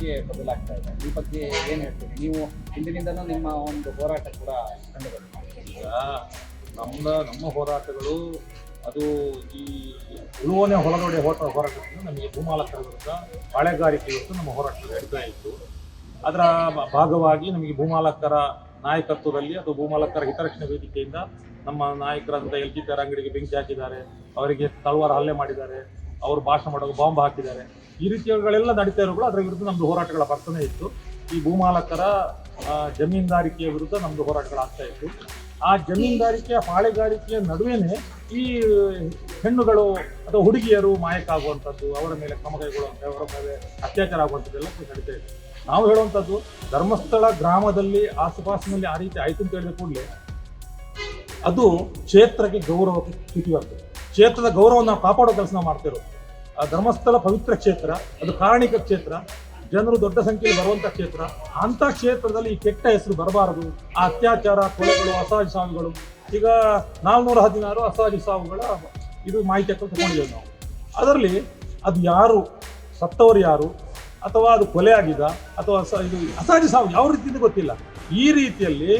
ದಿಕ್ಕೆ ಬದಲಾಗ್ತಾ ಇದೆ. ಈ ಬಗ್ಗೆ ಏನು ಹೇಳ್ತೀರಿ? ನೀವು ಹಿಂದಿನಿಂದನೂ ನಿಮ್ಮ ಒಂದು ಹೋರಾಟ ಕೂಡ ಈಗ ನಮ್ಮ ನಮ್ಮ ಹೋರಾಟಗಳು ಅದು ಈ ಉಳುವನೆ ಹೊಲನೋಡಿ ಹೋಟ ಹೋರಾಟದಿಂದ ನಮಗೆ ಭೂಮಾಲಕರ ವಿರುದ್ಧ ಬಾಳೆಗಾರಿಕೆ ವಿರುದ್ಧ ನಮ್ಮ ಹೋರಾಟ ನಡೀತಾ ಇತ್ತು. ಅದರ ಭಾಗವಾಗಿ ನಮಗೆ ಭೂಮಾಲಕರ ನಾಯಕತ್ವದಲ್ಲಿ ಅಥವಾ ಭೂಮಾಲಕರ ಹಿತರಕ್ಷಣೆ ವೇದಿಕೆಯಿಂದ ನಮ್ಮ ನಾಯಕರಂತ ಎಲ್ ಜಿ ಅಂಗಡಿಗೆ ಬೆಂಕಿ ಹಾಕಿದ್ದಾರೆ. ಅವರಿಗೆ ತಳವಾರ ಹಲ್ಲೆ ಮಾಡಿದ್ದಾರೆ. ಅವರು ಭಾಷಣ ಮಾಡೋ ಬಾಂಬ್ ಹಾಕಿದ್ದಾರೆ. ಈ ರೀತಿಯವುಗಳೆಲ್ಲ ನಡೀತಾ ಇರೋಗಳು ಅದರ ವಿರುದ್ಧ ನಮ್ಮದು ಹೋರಾಟಗಳ ಬರ್ತಾನೆ ಇತ್ತು. ಈ ಭೂಮಾಲಕರ ಜಮೀನ್ದಾರಿಕೆಯ ವಿರುದ್ಧ ನಮ್ಮದು ಹೋರಾಟಗಳಾಗ್ತಾ ಇತ್ತು. ಆ ಜಮೀನ್ದಾರಿಕೆಯ ಪಾಳೆಗಾರಿಕೆಯ ನಡುವೆನೇ ಈ ಹೆಣ್ಣುಗಳು ಅಥವಾ ಹುಡುಗಿಯರು ಮಾಯಕ್ಕಾಗುವಂಥದ್ದು ಅವರ ಮೇಲೆ ಕ್ರಮ ಕೈಗೊಳ್ಳುವಂಥ ಅವರ ಮೇಲೆ ಅತ್ಯಾಚಾರ ಆಗುವಂಥದ್ದೆಲ್ಲ ನಡೀತಾ ಇದೆ ನಾವು ಹೇಳುವಂಥದ್ದು, ಧರ್ಮಸ್ಥಳ ಗ್ರಾಮದಲ್ಲಿ, ಆಸುಪಾಸಿನಲ್ಲಿ ಆ ರೀತಿ ಆಯಿತು ಅಂತ ಹೇಳಿದ ಕೂಡಲೇ ಅದು ಕ್ಷೇತ್ರಕ್ಕೆ ಗೌರವಕ್ಕೆ ಚ್ಯುತಿಯಾಗ್ತದೆ. ಕ್ಷೇತ್ರದ ಗೌರವವನ್ನು ಕಾಪಾಡೋ ಕೆಲಸ ಮಾಡ್ತಿರೋದು. ಆ ಧರ್ಮಸ್ಥಳ ಪವಿತ್ರ ಕ್ಷೇತ್ರ, ಅದು ಕಾರಣಿಕ ಕ್ಷೇತ್ರ, ಜನರು ದೊಡ್ಡ ಸಂಖ್ಯೆಯಲ್ಲಿ ಬರುವಂಥ ಕ್ಷೇತ್ರ, ಅಂಥ ಕ್ಷೇತ್ರದಲ್ಲಿ ಈ ಕೆಟ್ಟ ಹೆಸರು ಬರಬಾರದು. ಆ ಅತ್ಯಾಚಾರ, ಕೊಲೆಗಳು, ಅಸಹಜ ಸಾವುಗಳು, ಈಗ ನಾಲ್ನೂರ ಹದಿನಾರು ಅಸಹಜ ಸಾವುಗಳ ಇದು ಮಾಹಿತಿ ಹಾಕಲು ತಗೊಂಡಿದ್ದೇವೆ ನಾವು. ಅದರಲ್ಲಿ ಅದು ಯಾರು, ಸತ್ತವರು ಯಾರು, ಅಥವಾ ಅದು ಕೊಲೆ ಆಗಿದ, ಅಥವಾ ಇದು ಅಸಹಜ ಸಾವು ಯಾವ ರೀತಿಯಿಂದ ಗೊತ್ತಿಲ್ಲ. ಈ ರೀತಿಯಲ್ಲಿ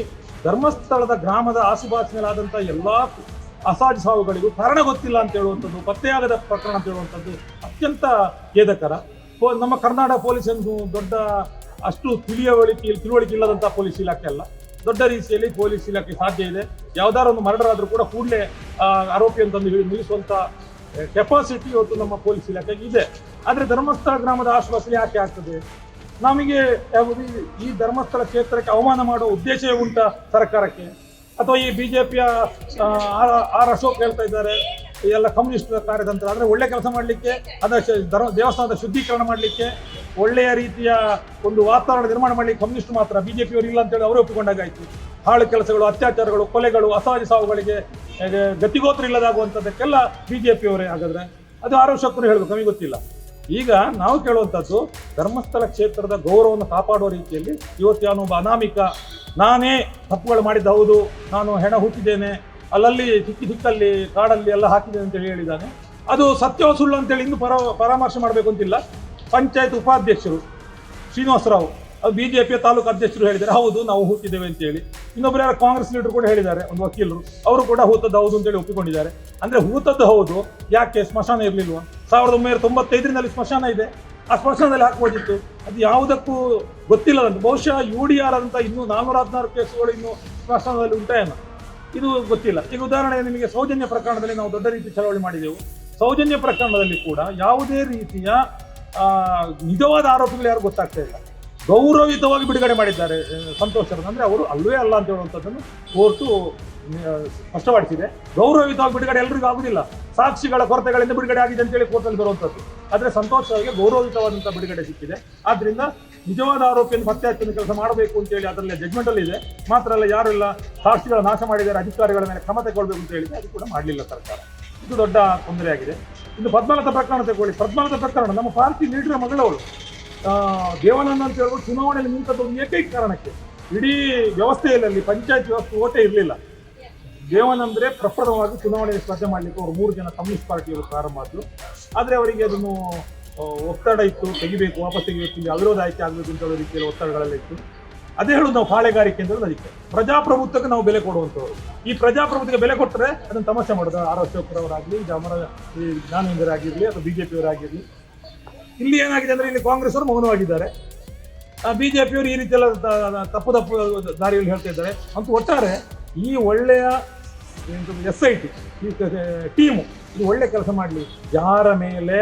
ಧರ್ಮಸ್ಥಳದ ಗ್ರಾಮದ ಆಸುಪಾಸಿನಲ್ಲಾದಂಥ ಎಲ್ಲ ಅಸಹಜ ಸಾವುಗಳಿಗೂ ಕಾರಣ ಗೊತ್ತಿಲ್ಲ ಅಂತ ಹೇಳುವಂಥದ್ದು, ಪತ್ತೆಯಾಗದ ಪ್ರಕರಣ ಅಂತ ಹೇಳುವಂಥದ್ದು ಅತ್ಯಂತ ಖೇದಕರ ನಮ್ಮ ಕರ್ನಾಟಕ ಪೊಲೀಸ್ ಎಂದು ದೊಡ್ಡ ಅಷ್ಟು ತಿಳಿಯವಳಿಕೆ ತಿಳುವಳಿಕೆ ಇಲ್ಲದಂಥ ಪೊಲೀಸ್ ಇಲಾಖೆ ಅಲ್ಲ. ದೊಡ್ಡ ರೀತಿಯಲ್ಲಿ ಪೊಲೀಸ್ ಇಲಾಖೆ ಸಾಧ್ಯ ಇದೆ. ಯಾವ್ದಾರ ಒಂದು ಮರ್ಡರ್ ಆದರೂ ಕೂಡ ಕೂಡಲೇ ಆರೋಪಿ ಅಂತಂದು ಹೇಳಿ ನಿಲ್ಲಿಸುವಂಥ ಕೆಪಾಸಿಟಿ ಇವತ್ತು ನಮ್ಮ ಪೊಲೀಸ್ ಇಲಾಖೆಗೆ ಇದೆ. ಆದರೆ ಧರ್ಮಸ್ಥಳ ಗ್ರಾಮದ ಆಶ್ವಾಸನೆ ಯಾಕೆ ಆಗ್ತದೆ? ನಮಗೆ ಈ ಧರ್ಮಸ್ಥಳ ಕ್ಷೇತ್ರಕ್ಕೆ ಅವಮಾನ ಮಾಡುವ ಉದ್ದೇಶವೇ ಉಂಟ ಸರ್ಕಾರಕ್ಕೆ? ಅಥವಾ ಈ ಬಿಜೆಪಿಯ ಆರ್ ಅಶೋಕ್ ಹೇಳ್ತಾ ಇದ್ದಾರೆ ಎಲ್ಲ ಕಮ್ಯುನಿಸ್ಟ್ ಕಾರ್ಯತಂತ್ರ ಅಂದರೆ ಒಳ್ಳೆ ಕೆಲಸ ಮಾಡಲಿಕ್ಕೆ ಅದರ ಧರ್ಮ, ದೇವಸ್ಥಾನದ ಶುದ್ಧೀಕರಣ ಮಾಡಲಿಕ್ಕೆ, ಒಳ್ಳೆಯ ರೀತಿಯ ಒಂದು ವಾತಾವರಣ ನಿರ್ಮಾಣ ಮಾಡಲಿಕ್ಕೆ ಕಮ್ಯುನಿಸ್ಟ್ ಮಾತ್ರ ಬಿ ಜೆ ಪಿಯವರು ಇಲ್ಲ ಅಂತೇಳಿ ಅವರೇ ಒಪ್ಪಿಕೊಂಡಾಗಾಯಿತು. ಹಾಳು ಕೆಲಸಗಳು, ಅತ್ಯಾಚಾರಗಳು, ಕೊಲೆಗಳು ಅಸಹಜ ಸಾವುಗಳಿಗೆ ಗತಿಗೋತ್ರ ಇಲ್ಲದಾಗುವಂಥದ್ದಕ್ಕೆಲ್ಲ ಬಿ ಜೆ ಪಿಯವರೇ ಹಾಗಾದರೆ. ಅದು ಆರ್ ಹೇಳಬೇಕು, ನಮಗೆ ಗೊತ್ತಿಲ್ಲ. ಈಗ ನಾವು ಕೇಳುವಂಥದ್ದು ಧರ್ಮಸ್ಥಳ ಕ್ಷೇತ್ರದ ಗೌರವವನ್ನು ಕಾಪಾಡುವ ರೀತಿಯಲ್ಲಿ ಇವತ್ತು ಒಬ್ಬ ಅನಾಮಿಕ. ನಾನೇ ತಪ್ಪುಗಳು ಮಾಡಿದ್ದ ಹೌದು, ನಾನು ಹೆಣ ಹುಟ್ಟಿದ್ದೇನೆ, ಅಲ್ಲಲ್ಲಿ ಸಿಕ್ಕಿ ಸಿಕ್ಕಲ್ಲಿ ಕಾಡಲ್ಲಿ ಎಲ್ಲ ಹಾಕಿದ್ದೇನೆ ಅಂತೇಳಿ ಹೇಳಿದ್ದಾನೆ. ಅದು ಸತ್ಯವೋ ಸುಳ್ಳು ಅಂತೇಳಿ ಇನ್ನು ಪರ, ಪರಾಮರ್ಶೆ ಮಾಡಬೇಕು ಅಂತಿಲ್ಲ. ಪಂಚಾಯತ್ ಉಪಾಧ್ಯಕ್ಷರು ಶ್ರೀನಿವಾಸರಾವ್. ಬಿಜೆಪಿಯ ತಾಲೂಕು ಅಧ್ಯಕ್ಷರು ಹೇಳಿದ್ದಾರೆ. ಹೌದು, ನಾವು ಹೂತಿದ್ದೇವೆ ಅಂತೇಳಿ. ಇನ್ನೊಬ್ಬರು ಯಾರು ಕಾಂಗ್ರೆಸ್ ಲೀಡರ್ ಕೂಡ ಹೇಳಿದ್ದಾರೆ, ಒಂದು ವಕೀಲರು. ಅವರು ಕೂಡ ಹೂತದ್ದು ಹೌದು ಅಂತೇಳಿ ಒಪ್ಪಿಕೊಂಡಿದ್ದಾರೆ. ಅಂದ್ರೆ ಹೂತದ್ದು ಹೌದು. ಯಾಕೆ ಸ್ಮಶಾನ ಇರಲಿಲ್ವಾ? ಸಾವಿರದ ಒಂಬೈನೂರ ಅಲ್ಲಿ ಸ್ಮಶಾನ ಇದೆ. ಆ ಸ್ಮಶಾನದಲ್ಲಿ ಹಾಕ್ಬೋದಿತ್ತು. ಅದು ಯಾವುದಕ್ಕೂ ಗೊತ್ತಿಲ್ಲದಂತೆ, ಬಹುಶಃ ಯು ಡಿ ಆರ್ ಅಂತ ಇನ್ನೂ ನಾನ್ನೂರ ಹದಿನಾರು ಕೇಸುಗಳು ಇನ್ನು ಸ್ಮಶಾನದಲ್ಲಿ ಉಂಟಾಯೇನೋ ಇದು ಗೊತ್ತಿಲ್ಲ. ಈಗ ಉದಾಹರಣೆ ನಿಮಗೆ ಸೌಜನ್ಯ ಪ್ರಕರಣದಲ್ಲಿ ನಾವು ದೊಡ್ಡ ರೀತಿ ಚಳವಳಿ ಮಾಡಿದೆವು. ಸೌಜನ್ಯ ಪ್ರಕರಣದಲ್ಲಿ ಕೂಡ ಯಾವುದೇ ರೀತಿಯ ನಿಜವಾದ ಆರೋಪಿಗಳು ಯಾರು ಗೊತ್ತಾಗ್ತಾ ಇಲ್ಲ. ಗೌರವಿತವಾಗಿ ಬಿಡುಗಡೆ ಮಾಡಿದ್ದಾರೆ. ಸಂತೋಷ್ ಅಂದ್ರೆ ಅವರು ಅಲ್ಲವೇ ಅಲ್ಲ ಅಂತ ಹೇಳುವಂಥದ್ದನ್ನು ಕೋರ್ಟು ಸ್ಪಷ್ಟಪಡಿಸಿದೆ. ಗೌರವಿತವಾಗಿ ಬಿಡುಗಡೆ ಎಲ್ರಿಗೂ ಆಗುದಿಲ್ಲ. ಸಾಕ್ಷಿಗಳ ಕೊರತೆಗಳಿಂದ ಬಿಡುಗಡೆ ಆಗಿದೆ ಅಂತೇಳಿ ಕೋರ್ಟಲ್ಲಿ ಬರುವಂಥದ್ದು. ಆದರೆ ಸಂತೋಷ್ ಅವರಿಗೆ ಗೌರವಿತವಾದಂಥ ಬಿಡುಗಡೆ ಸಿಕ್ಕಿದೆ. ಆದ್ರಿಂದ ನಿಜವಾದ ಆರೋಪಿಯನ್ನು ಪತ್ತೆ ಹಚ್ಚಿನ ಕೆಲಸ ಮಾಡಬೇಕು ಅಂತೇಳಿ ಅದರಲ್ಲಿ ಜಡ್ಜ್ಮೆಂಟ್ ಅಲ್ಲಿ ಇದೆ. ಮಾತ್ರ ಅಲ್ಲ ಯಾರೆಲ್ಲ ಸಾಕ್ಷಿಗಳ ನಾಶ ಮಾಡಿದ್ದಾರೆ. ಅಧಿಕಾರಿಗಳ ಮೇಲೆ ಕ್ರಮ ತಗೊಳ್ಬೇಕು ಅಂತ ಹೇಳಿದ್ರೆ ಅದು ಕೂಡ ಮಾಡಲಿಲ್ಲ ಸರ್ಕಾರ. ಇದು ದೊಡ್ಡ ತೊಂದರೆ ಆಗಿದೆ ಇನ್ನು ಪದ್ಮನಾಥ ಪ್ರಕರಣ ತಗೊಳ್ಳಿ ಪದ್ಮನಾಥ ಪ್ರಕರಣ ನಮ್ಮ ಪಾರ್ಟಿ ಲೀಡರ್ ಮಗಳವಳು. ದೇವಾನಂದ ಅಂತ ಹೇಳ್ಬಿಟ್ಟು ಚುನಾವಣೆಯಲ್ಲಿ ನಿಂತದ್ದು ಒಂದು ಏಕೈಕ ಕಾರಣಕ್ಕೆ. ಇಡೀ ವ್ಯವಸ್ಥೆಯಲ್ಲಿ, ಪಂಚಾಯತ್ ವ್ಯವಸ್ಥೆ ಓಟೇ ಇರಲಿಲ್ಲ. ದೇವಾನಂದ್ರೆ ಪ್ರಪ್ರಥಮವಾಗಿ ಚುನಾವಣೆಗೆ ಸ್ಪರ್ಧೆ ಮಾಡಲಿಕ್ಕೆ ಅವರು ಮೂರು ಜನ ಕಮ್ಯುನಿಸ್ಟ್ ಪಾರ್ಟಿಯವರು ಪ್ರಾರಂಭ ಆದರು ಆದರೆ ಅವರಿಗೆ ಅದನ್ನು ಒತ್ತಡ ಇತ್ತು, ತೆಗಿಬೇಕು, ವಾಪಸ್ ತೆಗಿಬೇಕು ಅವಿರೋಧ ಆಯ್ಕೆ ಆಗಬೇಕು ಅಂತ ರೀತಿಯಲ್ಲಿ ಒತ್ತಡಗಳೆಲ್ಲ ಇತ್ತು. ಅದೇ ಹೇಳೋದು ನಾವು ಪಾಳೆಗಾರಿಕೆ ಅಂತ ಅದಕ್ಕೆ. ಪ್ರಜಾಪ್ರಭುತ್ವಕ್ಕೆ ನಾವು ಬೆಲೆ ಕೊಡುವಂಥವ್ರು. ಈ ಪ್ರಜಾಪ್ರಭುತ್ವಕ್ಕೆ ಬೆಲೆ ಕೊಟ್ಟರೆ ಅದನ್ನು ತಮಾಷೆ ಮಾಡೋದು. ಆರ್ ಅಶೋಕ್ರವರಾಗಲಿ ಜಾಮರ ಅಮರ ಈ ಜ್ಞಾನೇಂದ್ರ ಆಗಿರಲಿ ಅಥವಾ ಬಿಜೆಪಿಯವರಾಗಿರಲಿ. ಇಲ್ಲಿ ಏನಾಗಿದೆ ಅಂದ್ರೆ ಇಲ್ಲಿ ಕಾಂಗ್ರೆಸ್ ಅವರು ಮೌನವಾಗಿದ್ದಾರೆ. ಬಿಜೆಪಿಯವರು ಈ ರೀತಿ ತಪ್ಪು ತಪ್ಪು ದಾರಿಯಲ್ಲಿ ಹೇಳ್ತಾ ಇದ್ದಾರೆ. ಅಂತ ಒಟ್ಟಾರೆ ಈ ಒಳ್ಳೆಯ ಎಸ್ ಐ ಟಿ ಟೀಮು ಇದು ಒಳ್ಳೆ ಕೆಲಸ ಮಾಡಲಿ. ಯಾರ ಮೇಲೆ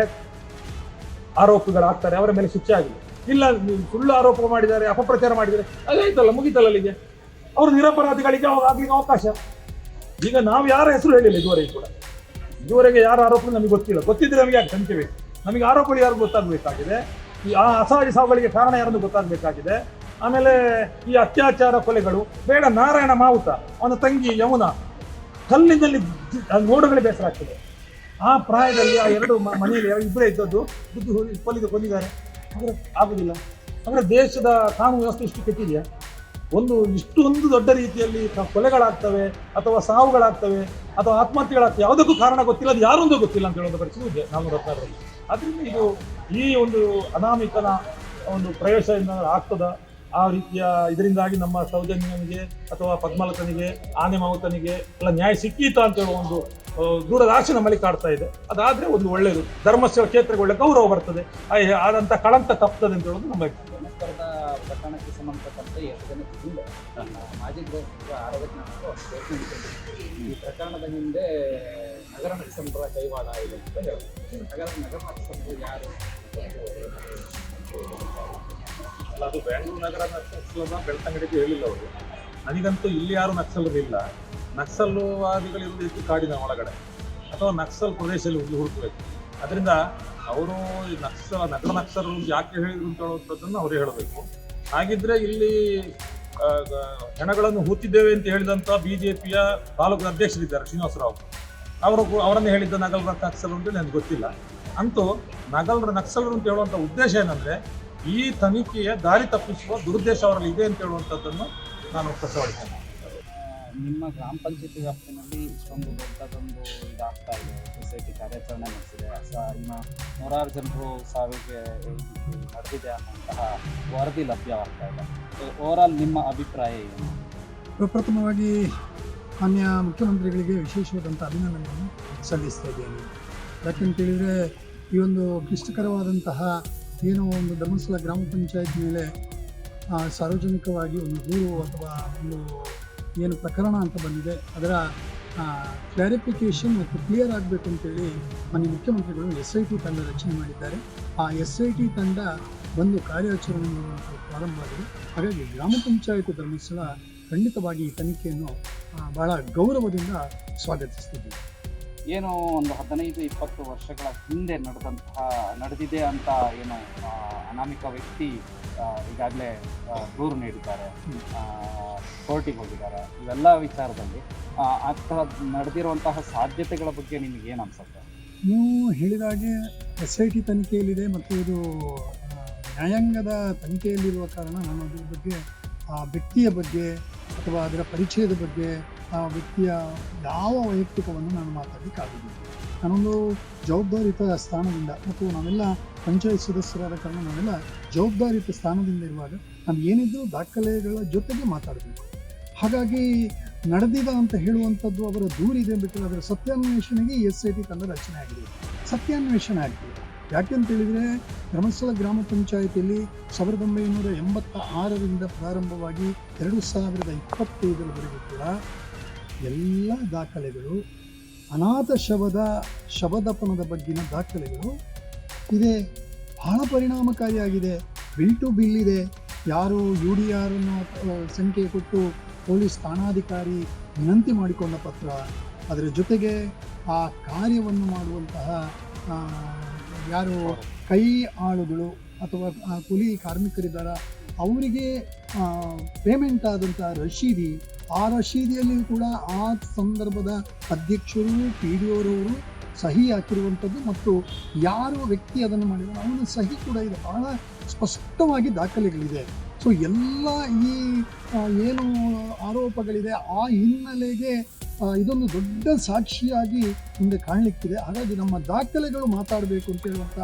ಆರೋಪಗಳಾಗ್ತಾರೆ ಅವರ ಮೇಲೆ ಶಿಕ್ಷೆ ಆಗಲಿ. ಇಲ್ಲ ಸುಳ್ಳು ಆರೋಪ ಮಾಡಿದ್ದಾರೆ, ಅಪಪ್ರಚಾರ ಮಾಡಿದ್ದಾರೆ ಅದಾಯ್ತಲ್ಲ ಮುಗಿತಲ್ಲ ಅಲ್ಲಿಗೆ ಅವರು ನಿರಪರಾಧಿಗಳಿಗೆ ಅವಾಗ ಆಗ್ಲಿಕ್ಕೆ ಅವಕಾಶ. ಈಗ ನಾವು ಯಾರ ಹೆಸರು ಹೇಳಿಲ್ಲ ಇದುವರೆಗೆ ಕೂಡ. ಇದುವರೆಗೆ ಯಾರ ಆರೋಪ ನಮಗೆ ಗೊತ್ತಿಲ್ಲ. ಗೊತ್ತಿದ್ರೆ ನಮಗೆ ಯಾಕೆ ಬೇಕು? ನಮಗೆ ಆರೋಪಗಳು ಯಾರು ಗೊತ್ತಾಗಬೇಕಾಗಿದೆ? ಈ ಆ ಅಸಹಜ ಸಾವುಗಳಿಗೆ ಕಾರಣ ಯಾರನ್ನು ಗೊತ್ತಾಗಬೇಕಾಗಿದೆ? ಆಮೇಲೆ ಈ ಅತ್ಯಾಚಾರ ಕೊಲೆಗಳು, ಬೇಡ, ನಾರಾಯಣ ಮಾವುತ, ಅವನ ತಂಗಿ ಯಮುನಾ, ಕಲ್ಲಿನಲ್ಲಿ ನೋಡುಗಳೇ ಬೇಸರ ಆಗ್ತದೆ. ಆ ಪ್ರಾಯದಲ್ಲಿ ಆ ಎರಡು ಮನೆಯಲ್ಲಿ ಇಬ್ಬರೇ ಇದ್ದದ್ದು, ಬುದ್ಧಿ ಕೊಲ್ಲಿಗೆ ಕೊಂದಿದ್ದಾರೆ ಆಗುದಿಲ್ಲ. ಅಂದರೆ ದೇಶದ ಕಾನೂನು ವ್ಯವಸ್ಥೆ ಇಷ್ಟು ಕೆಟ್ಟಿದೆಯಾ? ಒಂದು ಇಷ್ಟೊಂದು ದೊಡ್ಡ ರೀತಿಯಲ್ಲಿ ಕೊಲೆಗಳಾಗ್ತವೆ ಅಥವಾ ಸಾವುಗಳಾಗ್ತವೆ ಅಥವಾ ಆತ್ಮಹತ್ಯೆಗಳಾಗ್ತವೆ, ಯಾವುದಕ್ಕೂ ಕಾರಣ ಗೊತ್ತಿಲ್ಲ ಅದು ಯಾರೊಂದು ಗೊತ್ತಿಲ್ಲ ಅಂತ ಹೇಳೋದು ಪರಿಸ್ಥಿತಿ ಇದೆ ನಾನ್ನೂರ ಹತ್ತಾರರಲ್ಲಿ ಅದರಿಂದ ಇದು ಈ ಒಂದು ಅನಾಮಿಕನ ಒಂದು ಪ್ರವೇಶದಿಂದ ಆಗ್ತದ. ಆ ರೀತಿಯ ಇದರಿಂದಾಗಿ ನಮ್ಮ ಸೌಜನ್ಯನಿಗೆ ಅಥವಾ ಪದ್ಮಲತನಿಗೆ, ಆನೆ ಮಾವುತನಿಗೆ ಎಲ್ಲ ನ್ಯಾಯ ಸಿಕ್ಕೀತ ಅಂತ ಹೇಳುವ ಒಂದು ದೂರದಾಶೆ ನಮ್ಮಲ್ಲಿ ಕಾಡ್ತಾ ಇದೆ. ಅದಾದರೆ ಒಂದು ಒಳ್ಳೆಯದು ಧರ್ಮಸ್ಥಳ ಕ್ಷೇತ್ರಕ್ಕೆ ಒಳ್ಳೆ ಗೌರವ ಬರ್ತದೆ. ಆದಂಥ ಕಳಂಕ ತಪ್ತದೆ ಅಂತ ಹೇಳೋದು ನಮ್ಮ ಪ್ರಕರಣಕ್ಕೆ ಸಂಬಂಧಪಟ್ಟಂತೆ ಎರಡು ಜನಕ್ಕೆ ಹಿಂದೆ ಮಾಜಿ ಗೃಹ ಆರೋಗ್ಯ ಈ ಪ್ರಕರಣದ ಹಿಂದೆ ನಗರ ನಕ್ಸಲರ ಕೈವಾಡ ಇದೆ ಅಂತ ಹೇಳಿದ್ರು ನಗರ ನಗರ ನಕ್ಸಲರು ಯಾರು ಅದು ಬೆಂಗಳೂರು ನಗರ ನಕ್ಸಲರ ಬೆಳ್ತಂಗಡಿಗೆ ಹೇಳಿಲ್ಲ ಅವರು. ನನಗಂತೂ ಇಲ್ಲಿ ಯಾರು ನಕ್ಸಲರಿಲ್ಲ. ನಕ್ಸಲ್ವಾದಿಗಳಿರುವುದು ಹೆಚ್ಚು ಕಾಡಿನ ಒಳಗಡೆ. ಅಥವಾ ನಕ್ಸಲ್ ಪ್ರದೇಶದಲ್ಲಿ ಹುಡುಗಿ ಹುಡುಕಬೇಕು. ಅದರಿಂದ ಅವರು ಈ ನಕ್ಸಲ್ ನಗರ ನಕ್ಸಲರು ಯಾಕೆ ಹೇಳಿದ್ರು ಅಂತ ಹೇಳುವಂಥದ್ದನ್ನು ಅವರು ಹೇಳಬೇಕು. ಹಾಗಿದ್ರೆ ಇಲ್ಲಿ ಹೆಣಗಳನ್ನು ಹೂತಿದ್ದೇವೆ ಅಂತ ಹೇಳಿದಂಥ ಬಿಜೆಪಿಯ ತಾಲೂಕು ಅಧ್ಯಕ್ಷರಿದ್ದಾರೆ ಶ್ರೀನಿವಾಸರಾವ್. ಅವರು ಅವರನ್ನು ಹೇಳಿದ್ದ ನಗರ ನಕ್ಸಲರು ಅಂತ ನನಗೆ ಗೊತ್ತಿಲ್ಲ. ಅಂತೂ ನಗರ ನಕ್ಸಲರು ಅಂತ ಹೇಳುವಂಥ ಉದ್ದೇಶ ಏನಂದ್ರೆ, ಈ ತನಿಖೆಯ ದಾರಿ ತಪ್ಪಿಸುವ ದುರುದ್ದೇಶ ಅವರಲ್ಲಿ ಇದೆ ಅಂತ ಹೇಳುವಂಥದ್ದನ್ನು ನಾನು ಪ್ರಸ್ತಾವಿಸ್ತೇನೆ ನಿಮ್ಮ ಗ್ರಾಮ ಪಂಚಾಯತಿ ವ್ಯಾಪ್ತಿನಲ್ಲಿ ಇಷ್ಟೊಂದು ದೊಡ್ಡದೊಂದು ಇದಾಗ್ತಾ ಇದೆ. ಸೊಸೈಟಿ ಕಾರ್ಯಾಚರಣೆ ನಡೆಸಿದೆ. ಸ ಇನ್ನು ನೂರಾರು ಜನರು ಸಾವಿಗೆ ನಡೆದಿದೆ ಅನ್ನುವಂತಹ ವರದಿ ಲಭ್ಯವಾಗ್ತಾ ಇದೆ. ಓವರಾಲ್ ನಿಮ್ಮ ಅಭಿಪ್ರಾಯ ಏನು? ಪ್ರಪ್ರಥಮವಾಗಿ ಮಾನ್ಯ ಮುಖ್ಯಮಂತ್ರಿಗಳಿಗೆ ವಿಶೇಷವಾದಂಥ ಅಭಿನಂದನೆಯನ್ನು ಸಲ್ಲಿಸ್ತಾ ಇದ್ದೇನೆ. ಯಾಕೆಂತೇಳಿದರೆ ಈ ಒಂದು ಕ್ಲಿಷ್ಟಕರವಾದಂತಹ ಏನೋ ಒಂದು ಧರ್ಮಸ್ಥಳ ಗ್ರಾಮ ಪಂಚಾಯತ್ ಮೇಲೆ ಸಾರ್ವಜನಿಕವಾಗಿ ಒಂದು ದೂರು ಅಥವಾ ಒಂದು ಏನು ಪ್ರಕರಣ ಅಂತ ಬಂದಿದೆ, ಅದರ ಕ್ಲಾರಿಫಿಕೇಷನ್ ಮತ್ತು ಕ್ಲಿಯರ್ ಆಗಬೇಕು ಅಂತೇಳಿ ಮನೆ ಮುಖ್ಯಮಂತ್ರಿಗಳು ಎಸ್ ಐ ಟಿ ತಂಡ ರಚನೆ ಮಾಡಿದ್ದಾರೆ. ಆ ಎಸ್ ಐ ಟಿ ತಂಡ ಬಂದು ಕಾರ್ಯಾಚರಣೆ ಪ್ರಾರಂಭ ಆಗಿದೆ ಹಾಗಾಗಿ ಗ್ರಾಮ ಪಂಚಾಯತ್ ಧರ್ಮಸ್ಥಳ ಖಂಡಿತವಾಗಿ ಈ ತನಿಖೆಯನ್ನು ಬಹಳ ಗೌರವದಿಂದ ಸ್ವಾಗತಿಸ್ತಿದ್ದೀವಿ ಏನು ಒಂದು ಹದಿನೈದು ಇಪ್ಪತ್ತು ವರ್ಷಗಳ ಹಿಂದೆ ನಡೆದಂತಹ ನಡೆದಿದೆ ಅಂತ ಏನು ಅನಾಮಿಕ ವ್ಯಕ್ತಿ ಈಗಾಗಲೇ ದೂರು ನೀಡಿದ್ದಾರೆ ಕೋರ್ಟಿಗೆ ಹೋಗಿದ್ದಾರೆ ಇವೆಲ್ಲ ವಿಚಾರದಲ್ಲಿ ಆ, ಥರ ನಡೆದಿರುವಂತಹ ಸಾಧ್ಯತೆಗಳ ಬಗ್ಗೆ ನಿಮಗೆ ಏನು ಅನ್ಸುತ್ತೆ? ನೀವು ಹೇಳಿದ ಹಾಗೆ ಎಸ್ ಐ ಟಿ ತನಿಖೆಯಲ್ಲಿದೆ ಮತ್ತು ಇದು ನ್ಯಾಯಾಂಗದ ತನಿಖೆಯಲ್ಲಿರುವ ಕಾರಣ ನಾನು ಅದರ ಬಗ್ಗೆ ಆ ವ್ಯಕ್ತಿಯ ಬಗ್ಗೆ ಅಥವಾ ಅದರ ಪರಿಚಯದ ಬಗ್ಗೆ ಆ ವ್ಯಕ್ತಿಯ ಯಾವ ವೈಯಕ್ತಿಕವನ್ನು ನಾನು ಮಾತಾಡಲಿಕ್ಕಾಗುವುದಿಲ್ಲ ನಾನೊಂದು ಜವಾಬ್ದಾರಿಯುತ ಸ್ಥಾನದಿಂದ ಮತ್ತು ನಾವೆಲ್ಲ ಪಂಚಾಯತ್ ಸದಸ್ಯರಾದ ಕಾರಣ ನಾವೆಲ್ಲ ಜವಾಬ್ದಾರಿಯುತ ಸ್ಥಾನದಿಂದ ಇರುವಾಗ ನಾನು ಏನಿದ್ರೂ ದಾಖಲೆಗಳ ಜೊತೆಗೆ ಮಾತಾಡಬೇಕು. ಹಾಗಾಗಿ ನಡೆದಿದ ಅಂತ ಹೇಳುವಂಥದ್ದು ಅವರ ದೂರಿದೆ ಬಿಟ್ಟು ಅದರ ಸತ್ಯಾನ್ವೇಷಣೆಗೆ ಎಸ್ ಐ ಟಿ ತಂಡ ರಚನೆ ಆಗಿದೆ. ಸತ್ಯಾನ್ವೇಷಣೆ ಆಗಿದೆ. ಯಾಕೆಂತ ಹೇಳಿದರೆ ಧರ್ಮಸ್ಥಳ ಗ್ರಾಮ ಪಂಚಾಯತಿಯಲ್ಲಿ ಸಾವಿರದ ಒಂಬೈನೂರ ಎಂಬತ್ತ ಆರರಿಂದ ಪ್ರಾರಂಭವಾಗಿ ಎರಡು ಸಾವಿರದ ಇಪ್ಪತ್ತೈದರವರೆಗೂ ಕೂಡ ಎಲ್ಲ ದಾಖಲೆಗಳು, ಅನಾಥ ಶವದ ಶವದಪನದ ಬಗ್ಗಿನ ದಾಖಲೆಗಳು ಇದೆ. ಬಹಳ ಪರಿಣಾಮಕಾರಿಯಾಗಿದೆ. ಬಿಲ್ ಟು ಬಿಲ್ ಇದೆ. ಯಾರು ಯು ಡಿ ಆರ್ ಅನ್ನು ಸಂಖ್ಯೆ ಕೊಟ್ಟು ಪೊಲೀಸ್ ಠಾಣಾಧಿಕಾರಿ ವಿನಂತಿ ಮಾಡಿಕೊಂಡ ಪತ್ರ, ಅದರ ಜೊತೆಗೆ ಆ ಕಾರ್ಯವನ್ನು ಮಾಡುವಂತಹ ಯಾರು ಕೈ ಆಳುಗಳು ಅಥವಾ ಕೂಲಿ ಕಾರ್ಮಿಕರಿದ್ದಾರ, ಅವರಿಗೆ ಪೇಮೆಂಟ್ ಆದಂಥ ರಶೀದಿ ಆ ರಶೀದಿಯಲ್ಲಿಯೂ ಕೂಡ ಆ ಸಂದರ್ಭದ ಅಧ್ಯಕ್ಷರು, ಪಿ ಡಿ ಅವರವರು ಸಹಿ ಹಾಕಿರುವಂಥದ್ದು ಮತ್ತು ಯಾರು ವ್ಯಕ್ತಿ ಅದನ್ನು ಮಾಡಿದಾರೆ ಅವನ ಸಹಿ ಕೂಡ ಇದೆ. ಬಹಳ ಸ್ಪಷ್ಟವಾಗಿ ದಾಖಲೆಗಳಿದೆ. ಸೊ ಎಲ್ಲ ಈ ಏನು ಆರೋಪಗಳಿದೆ, ಆ ಹಿನ್ನೆಲೆಗೆ ಇದೊಂದು ದೊಡ್ಡ ಸಾಕ್ಷಿಯಾಗಿ ಮುಂದೆ ಕಾಣಲಿಕ್ಕಿದೆ. ಹಾಗಾಗಿ ನಮ್ಮ ದಾಖಲೆಗಳು ಮಾತಾಡಬೇಕು ಅಂತ ಹೇಳುವಂಥ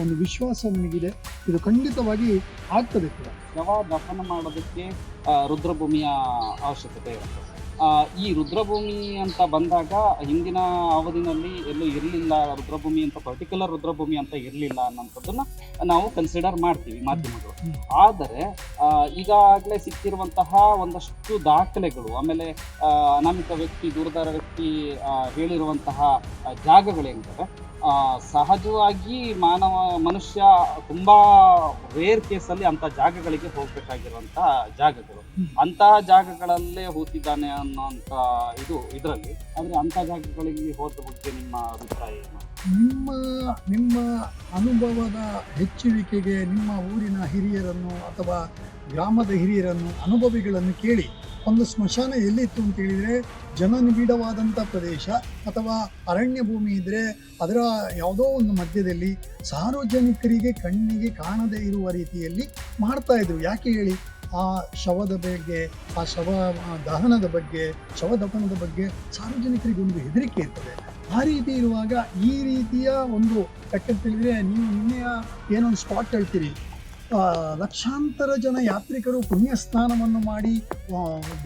ಒಂದು ವಿಶ್ವಾಸ ನನಗಿದೆ. ಇದು ಖಂಡಿತವಾಗಿ ಆಗ್ತದೆ ಕೂಡ. ಶವ ದಫನ ಮಾಡೋದಕ್ಕೆ ರುದ್ರಭೂಮಿಯ ಅವಶ್ಯಕತೆ ಇರುತ್ತೆ. ಈ ರುದ್ರಭೂಮಿ ಅಂತ ಬಂದಾಗ ಹಿಂದಿನ ಅವಧಿನಲ್ಲಿ ಎಲ್ಲೂ ಇರಲಿಲ್ಲ ರುದ್ರಭೂಮಿ ಅಂತ ಪರ್ಟಿಕ್ಯುಲರ್ ರುದ್ರಭೂಮಿ ಅಂತ ಇರಲಿಲ್ಲ ಅನ್ನೋಂಥದ್ದನ್ನ ನಾವು ಕನ್ಸಿಡರ್ ಮಾಡ್ತೀವಿ ಮಾಧ್ಯಮಗಳು. ಆದರೆ ಈಗಾಗಲೇ ಸಿಕ್ಕಿರುವಂತಹ ಒಂದಷ್ಟು ದಾಖಲೆಗಳು ಆಮೇಲೆ ಅನಾಮಿಕ ವ್ಯಕ್ತಿ ದೂರದಾರ ವ್ಯಕ್ತಿ ಹೇಳಿರುವಂತಹ ಆ, ಸಹಜವಾಗಿ ಮಾನವ ಮನುಷ್ಯ ತುಂಬಾ ರೇರ್ ಕೇಸಲ್ಲಿ ಅಂತ ಜಾಗಗಳಿಗೆ ಹೋಗಬೇಕಾಗಿರುವಂಥ ಜಾಗಗಳು. ಅಂತಹ ಜಾಗಗಳಲ್ಲೇ ಹೂತಿದ್ದಾನೆ ಅನ್ನೋಂಥ ಇದು ಇದರಲ್ಲಿ. ಆದರೆ ಅಂತ ಜಾಗಗಳಿಗೆ ಹೋದ ಬಗ್ಗೆ ನಿಮ್ಮ ಅಭಿಪ್ರಾಯ ಏನು? ನಿಮ್ಮ ನಿಮ್ಮ ಅನುಭವದ ಹೆಚ್ಚುವಿಕೆಗೆ ನಿಮ್ಮ ಊರಿನ ಹಿರಿಯರನ್ನು ಅಥವಾ ಗ್ರಾಮದ ಹಿರಿಯರನ್ನು, ಅನುಭವಿಗಳನ್ನು ಕೇಳಿ ಒಂದು ಸ್ಮಶಾನ ಎಲ್ಲಿತ್ತು ಅಂತ ಹೇಳಿದರೆ ಜನನಿಬಿಡವಾದಂಥ ಪ್ರದೇಶ ಅಥವಾ ಅರಣ್ಯ ಭೂಮಿ ಇದ್ದರೆ ಅದರ ಯಾವುದೋ ಒಂದು ಮಧ್ಯದಲ್ಲಿ ಸಾರ್ವಜನಿಕರಿಗೆ ಕಣ್ಣಿಗೆ ಕಾಣದೇ ಇರುವ ರೀತಿಯಲ್ಲಿ ಮಾಡ್ತಾ ಇದ್ರು. ಯಾಕೆ ಹೇಳಿ? ಆ ಶವದ ಬಗ್ಗೆ, ಆ ಶವ ದಹನದ ಬಗ್ಗೆ, ಶವ ದಹನದ ಬಗ್ಗೆ ಸಾರ್ವಜನಿಕರಿಗೆ ಒಂದು ಹೆದರಿಕೆ ಇರ್ತದೆ. ಆ ರೀತಿ ಇರುವಾಗ ಈ ರೀತಿಯ ಒಂದು ಯಾಕಂತ ಹೇಳಿದರೆ ನೀವು ನಿನ್ನೆಯ ಏನೊಂದು ಸ್ಪಾಟ್ ಹೇಳ್ತೀರಿ. ಲಕ್ಷಾಂತರ ಜನ ಯಾತ್ರಿಕರು ಪುಣ್ಯ ಸ್ನಾನವನ್ನು ಮಾಡಿ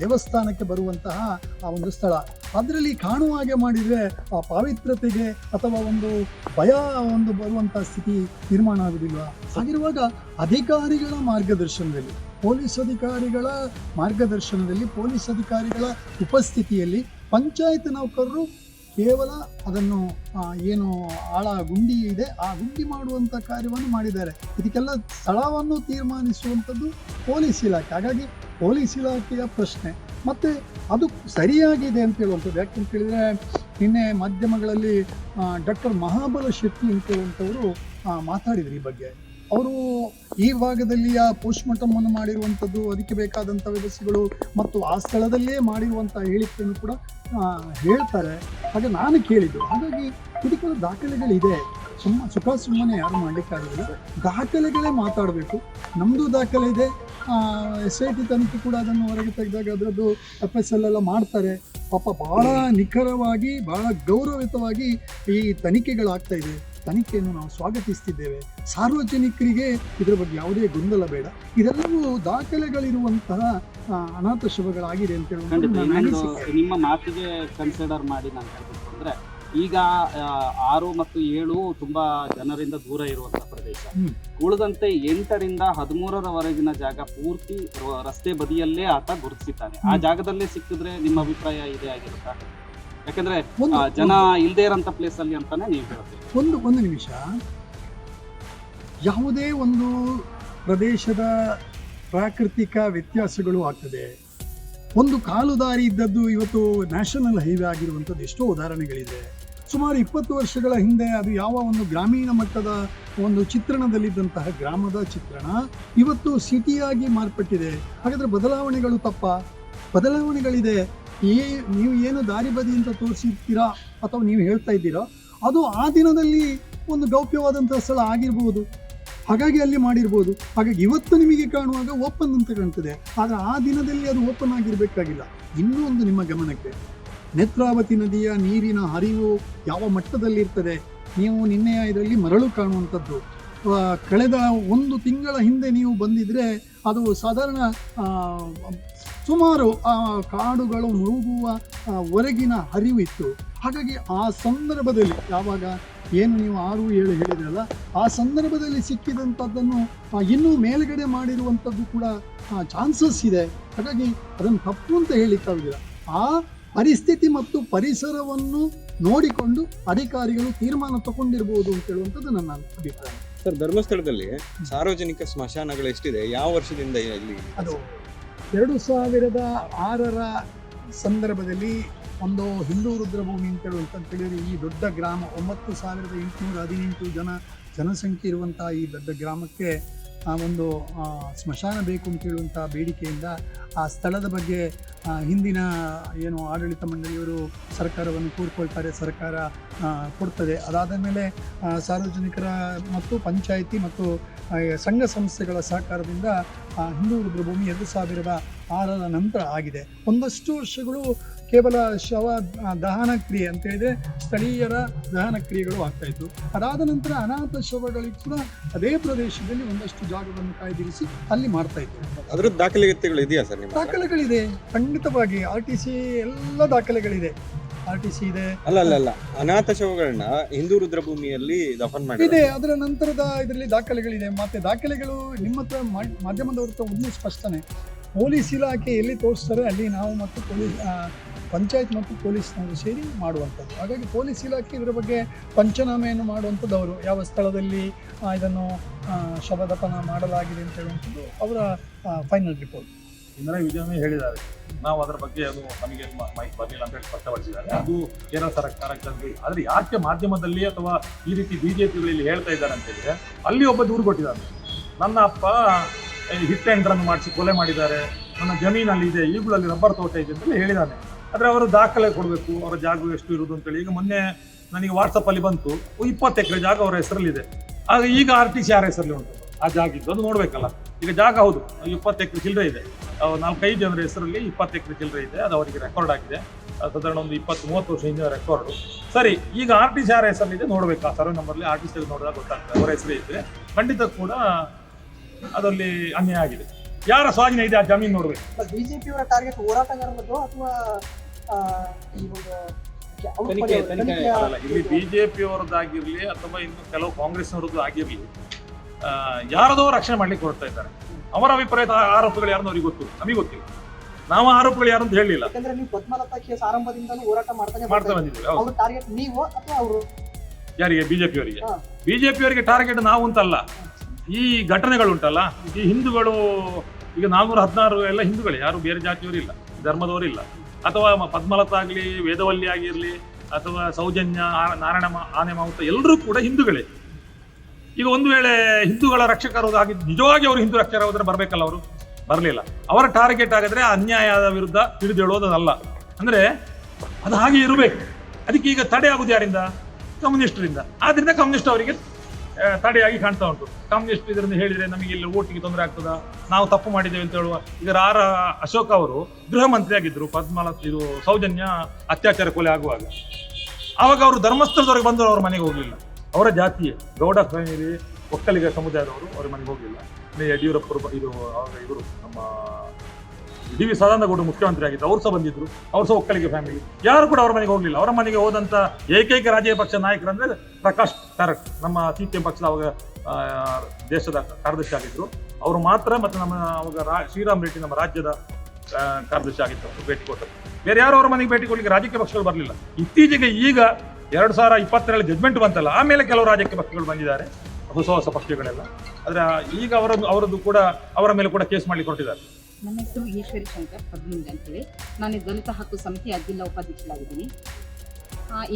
ದೇವಸ್ಥಾನಕ್ಕೆ ಬರುವಂತಹ ಆ ಒಂದು ಸ್ಥಳ. ಅದರಲ್ಲಿ ಕಾಣುವ ಹಾಗೆ ಮಾಡಿದರೆ ಆ ಪಾವಿತ್ರತೆಗೆ ಅಥವಾ ಒಂದು ಭಯ ಒಂದು ಬರುವಂಥ ಸ್ಥಿತಿ ನಿರ್ಮಾಣ ಆಗುವುದಿಲ್ಲ. ಹಾಗಿರುವಾಗ ಅಧಿಕಾರಿಗಳ ಮಾರ್ಗದರ್ಶನದಲ್ಲಿ, ಪೊಲೀಸ್ ಅಧಿಕಾರಿಗಳ ಮಾರ್ಗದರ್ಶನದಲ್ಲಿ, ಪೊಲೀಸ್ ಅಧಿಕಾರಿಗಳ ಉಪಸ್ಥಿತಿಯಲ್ಲಿ ಪಂಚಾಯತ್ ನೌಕರರು ಕೇವಲ ಅದನ್ನು ಏನು ಆಳ ಗುಂಡಿ ಇದೆ, ಆ ಗುಂಡಿ ಮಾಡುವಂಥ ಕಾರ್ಯವನ್ನು ಮಾಡಿದ್ದಾರೆ. ಇದಕ್ಕೆಲ್ಲ ಸ್ಥಳವನ್ನು ತೀರ್ಮಾನಿಸುವಂಥದ್ದು ಪೊಲೀಸ್ ಇಲಾಖೆ. ಹಾಗಾಗಿ ಪೊಲೀಸ್ ಇಲಾಖೆಯ ಪ್ರಶ್ನೆ. ಮತ್ತು ಅದು ಸರಿಯಾಗಿದೆ ಅಂತ ಹೇಳುವಂಥದ್ದು. ಯಾಕಂತ ಹೇಳಿದ್ರೆ, ನಿನ್ನೆ ಮಾಧ್ಯಮಗಳಲ್ಲಿ ಡಾಕ್ಟರ್ ಮಹಾಬಲ ಶೆಟ್ಟಿ ಅಂತ ಹೇಳುವಂಥವರು ಮಾತಾಡಿದ್ರು ಈ ಬಗ್ಗೆ. ಅವರು ಈ ಭಾಗದಲ್ಲಿ ಆ ಪೋಸ್ಟ್ ಮಾರ್ಟಮ್ ಅನ್ನು ಮಾಡಿರುವಂಥದ್ದು ಅದಕ್ಕೆ ಬೇಕಾದಂಥ ವ್ಯವಸ್ಥೆಗಳು ಮತ್ತು ಆ ಸ್ಥಳದಲ್ಲೇ ಮಾಡಿರುವಂಥ ಹೇಳಿಕೆಯನ್ನು ಕೂಡ ಹೇಳ್ತಾರೆ. ಹಾಗೆ ನಾನು ಕೇಳಿದ್ದು, ಹಾಗಾಗಿ ಇದಕ್ಕೆಲ್ಲ ದಾಖಲೆಗಳಿದೆ. ಸುಮ್ಮ, ಸುಖ ಸುಮ್ಮನೆ ಯಾರು ಮಾಡಲಿಕ್ಕಾಗಲಿಲ್ಲ ದಾಖಲೆಗಳೇ ಮಾತಾಡಬೇಕು. ನಮ್ಮದು ದಾಖಲೆ ಇದೆ. ಎಸ್ ಐ ಟಿ ತನಿಖೆ ಕೂಡ ಅದನ್ನು ಹೊರಗೆ ತೆಗೆದಾಗ ಅದರದ್ದು ಎಫ್ ಎಸ್ ಎಲ್ ಎಲ್ಲ ಮಾಡ್ತಾರೆ. ಪಾಪ ಭಾಳ ನಿಖರವಾಗಿ ಭಾಳ ಗೌರವಯುತವಾಗಿ ಈ ತನಿಖೆಗಳಾಗ್ತಾ ಇದೆ. ತನಿಖೆಯನ್ನು ನಾವು ಸ್ವಾಗತಿಸ್ತಿದ್ದೇವೆ. ಸಾರ್ವಜನಿಕರಿಗೆ ಇದರ ಬಗ್ಗೆ ಯಾವುದೇ ಗೊಂದಲ ಬೇಡ. ಇದೆಲ್ಲವೂ ದಾಖಲೆಗಳಿರುವಂತಹ ಅನಾಥ ಶುಭಗಳಾಗಿದೆ ಅಂತ ಹೇಳಿ ನಿಮ್ಮ ಮಾತಿಗೆ ಕನ್ಸಿಡರ್ ಮಾಡಿ ನಾನು ಅಂದ್ರೆ ಈಗ ಆರು ಮತ್ತು ಏಳು ತುಂಬಾ ಜನರಿಂದ ದೂರ ಇರುವಂತಹ ಪ್ರದೇಶ. ಉಳಿದಂತೆ ಎಂಟರಿಂದ ಹದಿಮೂರರವರೆಗಿನ ಜಾಗ ಪೂರ್ತಿ ರಸ್ತೆ ಬದಿಯಲ್ಲೇ ಆತ ಗುರುತಿಸಿದ್ದಾನೆ. ಆ ಜಾಗದಲ್ಲೇ ಸಿಕ್ಕಿದ್ರೆ ನಿಮ್ಮ ಅಭಿಪ್ರಾಯ ಇದೇ ಆಗಿರುತ್ತಾ? ಯಾಕಂದ್ರೆ ಜನ ಇಲ್ದೇ ಇರೋಂಥ ಪ್ಲೇಸ್ ಅಲ್ಲಿ ಅಂತಾನೆ ನೀವು ಹೇಳ್ತೀವಿ ಒಂದು ಒಂದು ನಿಮಿಷ. ಯಾವುದೇ ಒಂದು ಪ್ರದೇಶದ ಪ್ರಾಕೃತಿಕ ವ್ಯತ್ಯಾಸಗಳು ಆಗ್ತದೆ. ಒಂದು ಕಾಲು ದಾರಿ ಇದ್ದದ್ದು ಇವತ್ತು ನ್ಯಾಷನಲ್ ಹೈವೇ ಆಗಿರುವಂಥದ್ದು ಎಷ್ಟೋ ಉದಾಹರಣೆಗಳಿದೆ. ಸುಮಾರು ಇಪ್ಪತ್ತು ವರ್ಷಗಳ ಹಿಂದೆ ಅದು ಯಾವ ಒಂದು ಗ್ರಾಮೀಣ ಮಟ್ಟದ ಒಂದು ಚಿತ್ರಣದಲ್ಲಿದ್ದಂತಹ ಗ್ರಾಮದ ಚಿತ್ರಣ ಇವತ್ತು ಸಿಟಿಯಾಗಿ ಮಾರ್ಪಟ್ಟಿದೆ. ಹಾಗಾದ್ರೆ ಬದಲಾವಣೆಗಳು ತಪ್ಪ? ಬದಲಾವಣೆಗಳಿದೆ. ಈ ನೀವು ಏನು ದಾರಿ ಬದಿ ಅಂತ ತೋರಿಸಿರ್ತೀರಾ ಅಥವಾ ನೀವು ಹೇಳ್ತಾ ಇದ್ದೀರಾ? ಅದು ಆ ದಿನದಲ್ಲಿ ಒಂದು ಗೌಪ್ಯವಾದಂಥ ಸ್ಥಳ ಆಗಿರ್ಬೋದು. ಹಾಗಾಗಿ ಅಲ್ಲಿ ಮಾಡಿರ್ಬೋದು. ಹಾಗಾಗಿ ಇವತ್ತು ನಿಮಗೆ ಕಾಣುವಾಗ ಓಪನ್ ಅಂತ ಕಾಣ್ತದೆ. ಆದರೆ ಆ ದಿನದಲ್ಲಿ ಅದು ಓಪನ್ ಆಗಿರಬೇಕಾಗಿಲ್ಲ. ಇನ್ನೂ ಒಂದು ನಿಮ್ಮ ಗಮನಕ್ಕೆ. ನೇತ್ರಾವತಿ ನದಿಯ ನೀರಿನ ಹರಿವು ಯಾವ ಮಟ್ಟದಲ್ಲಿರ್ತದೆ? ನೀವು ನಿನ್ನೆಯ ಇದರಲ್ಲಿ ಮರಳು ಕಾಣುವಂಥದ್ದು. ಕಳೆದ ಒಂದು ತಿಂಗಳ ಹಿಂದೆ ನೀವು ಬಂದಿದ್ರೆ ಅದು ಸಾಧಾರಣ ಸುಮಾರು ಆ ಕಾಡುಗಳು ಮುಳುಗುವ ಹೊರಗಿನ ಹರಿವಿತ್ತು. ಹಾಗಾಗಿ ಆ ಸಂದರ್ಭದಲ್ಲಿ ಯಾವಾಗ ಏನು ನೀವು ಆರು ಏಳು ಹೇಳಿದ್ರಲ್ಲ ಆ ಸಂದರ್ಭದಲ್ಲಿ ಸಿಕ್ಕಿದಂಥದ್ದನ್ನು ಇನ್ನೂ ಮೇಲ್ಗಡೆ ಮಾಡಿರುವಂಥದ್ದು ಕೂಡ ಚಾನ್ಸಸ್ ಇದೆ. ಹಾಗಾಗಿ ಅದನ್ನು ತಪ್ಪು ಅಂತ ಹೇಳಿಕ್ಕಾಗಿಲ್ಲ ಆ ಪರಿಸ್ಥಿತಿ ಮತ್ತು ಪರಿಸರವನ್ನು ನೋಡಿಕೊಂಡು ಅಧಿಕಾರಿಗಳು ತೀರ್ಮಾನ ತಗೊಂಡಿರ್ಬೋದು ಅಂತ ಹೇಳುವಂಥದ್ದು ನನ್ನ ಅಭಿಪ್ರಾಯ. ಸರ್ ಧರ್ಮಸ್ಥಳದಲ್ಲಿ ಸಾರ್ವಜನಿಕ ಸ್ಮಶಾನಗಳು ಎಷ್ಟಿದೆ? ಯಾವ ವರ್ಷದಿಂದ ಇಲ್ಲಿ ಅದು ಎರಡು ಸಾವಿರದ ಆರರ ಸಂದರ್ಭದಲ್ಲಿ ಒಂದು ಹಿಂದೂ ರುದ್ರಭೂಮಿ ಅಂತ ಹೇಳಿದ್ರೆ ಈ ದೊಡ್ಡ ಗ್ರಾಮ, ಒಂಬತ್ತು ಸಾವಿರದ ಎಂಟುನೂರ ಹದಿನೆಂಟು ಜನ ಜನಸಂಖ್ಯೆ ಇರುವಂಥ ಈ ದೊಡ್ಡ ಗ್ರಾಮಕ್ಕೆ ಆ ಒಂದು ಸ್ಮಶಾನ ಬೇಕು ಅಂತ ಹೇಳುವಂಥ ಬೇಡಿಕೆಯಿಂದ ಆ ಸ್ಥಳದ ಬಗ್ಗೆ ಹಿಂದಿನ, ಏನು ಆಡಳಿತ ಮಂಡಳಿಯವರು ಸರ್ಕಾರವನ್ನು ಕೂರ್ಕೊಳ್ತಾರೆ, ಸರ್ಕಾರ ಕೊಡ್ತದೆ. ಅದಾದ ಮೇಲೆ ಸಾರ್ವಜನಿಕರ ಮತ್ತು ಪಂಚಾಯಿತಿ ಮತ್ತು ಸಂಘ ಸಂಸ್ಥೆಗಳ ಸಹಕಾರದಿಂದ ಹಿಂದೂ ರುದ್ರಭೂಮಿ ಎರಡು ಸಾವಿರದ ಆರರ ನಂತರ ಆಗಿದೆ. ಒಂದಷ್ಟು ವರ್ಷಗಳು ಕೇವಲ ಶವ ದಹನ ಕ್ರಿಯೆ ಅಂತ ಹೇಳಿದ್ರೆ ಸ್ಥಳೀಯರ ದಹನ ಕ್ರಿಯೆಗಳು ಆಗ್ತಾ ಇತ್ತು ಅದಾದ ನಂತರ ಅನಾಥ ಶವಗಳಿಗೆ ಕೂಡ ಅದೇ ಪ್ರದೇಶದಲ್ಲಿ ಒಂದಷ್ಟು ಜಾಗವನ್ನು ಕಾಯ್ದಿರಿಸಿ ಅಲ್ಲಿ ಮಾಡ್ತಾ ಇತ್ತು ಅದರ ದಾಖಲೆಗಳು ಇದೆಯಾ ಸರ್ ದಾಖಲೆಗಳಿದೆ. ಖಂಡಿತವಾಗಿ ಆರ್ ಟಿ ಸಿ ಎಲ್ಲ ದಾಖಲೆಗಳಿದೆ. ಆರ್ ಟಿ ಸಿ ಇದೆ. ಅಲ್ಲ ಅಲ್ಲ ಅಲ್ಲ. ಅನಾಥ ಶವಗಳನ್ನ ಹಿಂದೂ ರುದ್ರಭೂಮಿಯಲ್ಲಿ ದಫನ್ ಮಾಡಿ ಇದೆ. ಅದರ ನಂತರದ ಇದರಲ್ಲಿ ದಾಖಲೆಗಳಿದೆ. ಮತ್ತೆ ದಾಖಲೆಗಳು ನಿಮ್ಮ ಹತ್ರ ಮಾಧ್ಯಮದವ್ರ ಒಂದು ಸ್ಪಷ್ಟನೆ. ಪೊಲೀಸ್ ಇಲಾಖೆ ಎಲ್ಲಿ ತೋರಿಸ್ತಾರೆ, ಅಲ್ಲಿ ನಾವು ಮತ್ತು ಪೊಲೀಸ್ ಪಂಚಾಯತ್ ಮತ್ತು ಪೊಲೀಸ್ನವರು ಸೇರಿ ಮಾಡುವಂಥದ್ದು. ಹಾಗಾಗಿ ಪೊಲೀಸ್ ಇಲಾಖೆ ಇದರ ಬಗ್ಗೆ ಪಂಚನಾಮೆಯನ್ನು ಮಾಡುವಂಥದ್ದು ಅವರು. ಯಾವ ಸ್ಥಳದಲ್ಲಿ ಇದನ್ನು ಶವದಫನ ಮಾಡಲಾಗಿದೆ ಅಂತ ಹೇಳುವಂಥದ್ದು ಅವರ ಫೈನಲ್ ರಿಪೋರ್ಟ್ ಇಂದಿರಾ ವಿಜಯನೇ ಹೇಳಿದ್ದಾರೆ. ನಾವು ಅದರ ಬಗ್ಗೆ ಅದು ನಮಗೆ ಮಾಹಿತಿ ಬರಲಿಲ್ಲ ಅಂತ ಹೇಳಿ ಸ್ಪಷ್ಟಪಡಿಸಿದ್ದಾರೆ. ಅದು ಕೇಂದ್ರ ಸರ್ಕಾರಕ್ಕೆ ಆದರೆ ಯಾಕೆ ಮಾಧ್ಯಮದಲ್ಲಿ ಅಥವಾ ಈ ರೀತಿ ಬಿಜೆಪಿಗಳಲ್ಲಿ ಹೇಳ್ತಾ ಇದ್ದಾರೆ ಅಂತ ಹೇಳಿದ್ರೆ, ಅಲ್ಲಿ ಒಬ್ಬ ದೂರು ಕೊಟ್ಟಿದ್ದಾನೆ ನನ್ನ ಅಪ್ಪ ಹಿಟ್ ಆ್ಯಂಡ್ ರನ್ ಮಾಡಿಸಿ ಕೊಲೆ ಮಾಡಿದ್ದಾರೆ. ನನ್ನ ಜಮೀನಲ್ಲಿ ಇದೆ, ಈಗಲಲ್ಲಿ ಅಲ್ಲಿ ರಬ್ಬರ್ ತೋಟ ಇದೆ ಅಂತ ಹೇಳಿದ್ದಾನೆ ಆದರೆ ಅವರು ದಾಖಲೆ ಕೊಡಬೇಕು, ಅವರ ಜಾಗ ಎಷ್ಟು ಇರುವುದು ಅಂತೇಳಿ. ಈಗ ಮೊನ್ನೆ ನನಗೆ ವಾಟ್ಸಪ್ಪಲ್ಲಿ ಬಂತು ಇಪ್ಪತ್ತು ಎಕರೆ ಜಾಗ ಅವರ ಹೆಸರಲ್ಲಿದೆ. ಆಗ ಈಗ ಆರ್ ಟಿ ಸಿ ಆರ್ ಹೆಸರಲ್ಲಿ ಉಂಟು? ಆ ಜಾಗ ಇದ್ದು ಅದು ನೋಡಬೇಕಲ್ಲ. ಈಗ ಜಾಗ ಹೌದು, ಇಪ್ಪತ್ತು ಎಕರೆ ಚಿಲ್ಲರೆ ಇದೆ. ನಾಲ್ಕೈದು ಜನರ ಹೆಸರಲ್ಲಿ ಇಪ್ಪತ್ತು ಎಕರೆ ಚಿಲ್ಲರೆ ಇದೆ, ಅದು ಅವರಿಗೆ ರೆಕಾರ್ಡ್ ಆಗಿದೆ. ಸಾಧಾರಣ ಒಂದು ಇಪ್ಪತ್ತು, ಮೂವತ್ತು ವರ್ಷ ಹಿಂದಿನ ರೆಕಾರ್ಡು ಸರಿ, ಈಗ ಆರ್ ಟಿ ಸಿ ಯಾರ ಹೆಸರಲ್ಲಿದೆ ನೋಡಬೇಕು. ಆ ಸರ್ವೆ ನಂಬರ್ಲಿ ಆರ್ ಟಿ ಸಿ ನೋಡಿದಾಗ ಗೊತ್ತಾಗ್ತದೆ, ಅವರ ಹೆಸರು ಇದ್ರೆ. ಖಂಡಿತ ಕೂಡ ಅದರಲ್ಲಿ ಅನ್ಯಾಯ ಆಗಿದೆ. ಯಾರ ಸ್ವಾಧೀನ ಇದೆ ಆ ಜಮೀನು ಬಿಜೆಪಿ ಅವರ ಟಾರ್ಗೆಟ್ ಹೋರಾಟಗಾರರದ್ದು ಅಥವಾ ಇಲ್ಲಿ ಬಿಜೆಪಿ ಅವರದ್ದಾಗಿರ್ಲಿ ಅಥವಾ ಇನ್ನು ಕೆಲವು ಕಾಂಗ್ರೆಸ್ನವರದ್ದು ಆಗಿರ್ಲಿ ಆ, ಯಾರದೋ ರಕ್ಷಣೆ ಮಾಡ್ಲಿಕ್ಕೆ ಹೊರಡ್ತಾ ಇದ್ದಾರೆ. ಅವರ ಅಭಿಪ್ರಾಯದ ಆರೋಪಗಳು ಯಾರನ್ನು ಅವ್ರಿಗೆ ಗೊತ್ತು ನಮಗೆ ಗೊತ್ತಿಲ್ಲ. ನಾವು ಆರೋಪಗಳು ಯಾರು ಅಂತ ಹೇಳಿಲ್ಲ ಯಾಕಂದ್ರೆ ನೀವು ಪದ್ಮಲತಾ ಕೇಸ್ ಆರಂಭದಿಂದಲೂ ಹೋರಾಟ ಮಾಡ್ತಾನೆ ಮಾಡ್ತಾ ಬಂದಿದ್ದೀವಿ ಹೌದು. ಅವ್ರ ಟಾರ್ಗೆಟ್ ನೀವು ಅಥವಾ ಅವರು? ಯಾರಿಗೆ? ಬಿಜೆಪಿ ಅವರಿಗೆ ಬಿಜೆಪಿ ಅವರಿಗೆ ಟಾರ್ಗೆಟ್ ನಾವು ಅಂತಲ್ಲ. ಈ ಘಟನೆಗಳುಂಟಲ್ಲ, ಈ ಹಿಂದೂಗಳು, ಈಗ ನಾಲ್ನೂರ ಹದಿನಾರು ಎಲ್ಲ ಹಿಂದೂಗಳೇ, ಯಾರು ಬೇರೆ ಜಾತಿಯವರಿಲ್ಲ ಧರ್ಮದವರಿಲ್ಲ ಅಥವಾ ಪದ್ಮಲತ ಆಗಲಿ, ವೇದವಲ್ಲಿ ಆಗಿರಲಿ, ಅಥವಾ ಸೌಜನ್ಯ ನಾರಾಯಣ ಆನೆ ಮಾವುತ ಎಲ್ಲರೂ ಕೂಡ ಹಿಂದೂಗಳೇ. ಈಗ ಒಂದು ವೇಳೆ ಹಿಂದೂಗಳ ರಕ್ಷಕರು ಆಗಿದ್ದು ನಿಜವಾಗಿ ಅವರು ಹಿಂದೂ ರಕ್ಷಕರಾದ್ರೆ ಬರಬೇಕಲ್ಲ ಅವರು? ಬರಲಿಲ್ಲ. ಅವರ ಟಾರ್ಗೆಟ್ ಆಗಿದ್ರೆ ಅನ್ಯಾಯದ ವಿರುದ್ಧ ತಿಳಿದೇಳೋದಲ್ಲ ಅಂದ್ರೆ ಅದು ಹಾಗೆ ಇರಬೇಕು. ಅದಕ್ಕೆ ಈಗ ತಡೆ ಆಗುದು ಯಾರಿಂದ? ಕಮ್ಯುನಿಸ್ಟರಿಂದ. ಆದ್ರಿಂದ ಕಮ್ಯುನಿಸ್ಟ್ ಅವರಿಗೆ ತಡೆಯಾಗಿ ಕಾಣ್ತಾ ಉಂಟು. ಕಮ್ಯುನಿಸ್ಟ್ ಇದರಿಂದ ಹೇಳಿದ್ರೆ ನಮಗೆ ಇಲ್ಲಿ ಓಟಿಗೆ ತೊಂದರೆ ಆಗ್ತದಾ? ನಾವು ತಪ್ಪು ಮಾಡಿದ್ದೇವೆ ಅಂತ ಹೇಳುವ ಇದರ ಆರ ಅಶೋಕ್ ಅವರು ಗೃಹ ಮಂತ್ರಿ ಆಗಿದ್ರು ಪದ್ಮಲ ಇದು ಸೌಜನ್ಯ ಅತ್ಯಾಚಾರ ಕೊಲೆ ಆಗುವಾಗ. ಆವಾಗ ಅವರು ಧರ್ಮಸ್ಥಳದವರೆಗೆ ಬಂದರು ಅವ್ರ ಮನೆಗೆ ಹೋಗಲಿಲ್ಲ. ಅವರ ಜಾತಿಯೇ ಗೌಡ ಫ್ಯಾಮಿಲಿ ಒಕ್ಕಲಿಗ ಸಮುದಾಯದವರು ಅವ್ರ ಮನೆಗೆ ಹೋಗಲಿಲ್ಲ. ಯಡಿಯೂರಪ್ಪ ಇದು ಇವರು, ನಮ್ಮ ಡಿ ವಿ ಸದಾನಂದಗೌಡರು ಮುಖ್ಯಮಂತ್ರಿ ಆಗಿದ್ದರು ಅವ್ರು ಸಹ ಬಂದಿದ್ರು. ಅವ್ರು ಸಹ ಒಕ್ಕಲಿಗೆ ಫ್ಯಾಮಿಲಿ ಯಾರು ಕೂಡ ಅವ್ರ ಮನೆಗೆ ಹೋಗಲಿಲ್ಲ. ಅವರ ಮನೆಗೆ ಹೋದಂಥ ಏಕೈಕ ರಾಜ್ಯ ಪಕ್ಷ ನಾಯಕರಂದ್ರೆ ಪ್ರಕಾಶ್ ಕಾರಟ್ ನಮ್ಮ ಸಿ ಪಿ ಎಂ ಪಕ್ಷದ ಅವಾಗ ದೇಶದ ಕಾರ್ಯದರ್ಶಿ ಆಗಿದ್ರು. ಅವರು ಮಾತ್ರ ಮತ್ತೆ ನಮ್ಮ ಅವಾಗ ರಾ- ಶ್ರೀರಾಮ್ ರೆಡ್ಡಿ ನಮ್ಮ ರಾಜ್ಯದ ಕಾರ್ಯದರ್ಶಿ ಆಗಿತ್ತು ಭೇಟಿ ಕೊಟ್ಟರು. ಬೇರೆ ಯಾರು ಅವರ ಮನೆಗೆ ಭೇಟಿ ಕೊಡಲಿಕ್ಕೆ ರಾಜಕೀಯ ಪಕ್ಷಗಳು ಬರಲಿಲ್ಲ. ಇತ್ತೀಚೆಗೆ ಈಗ ಎರಡು ಸಾವಿರ ಇಪ್ಪತ್ತೆರಡು ಜಜ್ಮೆಂಟ್ ಬಂತಲ್ಲ, ಆಮೇಲೆ ಕೆಲವು ರಾಜಕೀಯ ಪಕ್ಷಗಳು ಬಂದಿದ್ದಾರೆ. ಹೊಸ ಹೊಸ ಪಕ್ಷಗಳೆಲ್ಲ. ಆದರೆ ಈಗ ಅವರದ್ದು ಅವರದ್ದು ಕೂಡ, ಅವರ ಮೇಲೆ ಕೂಡ ಕೇಸ್ ಮಾಡಿ ಹೊರಟಿದ್ದಾರೆ. ನನ್ನ ಹೆಸರು ಈಶ್ವರಿ ಶಂಕರ್ ಪದ್ಮಿಂಗ್ ಅಂತೇಳಿ. ನಾನು ದಲಿತ ಹಕ್ಕು ಸಮಿತಿ ಜಿಲ್ಲಾ ಉಪಾಧ್ಯಕ್ಷರಾಗಿದ್ದೀನಿ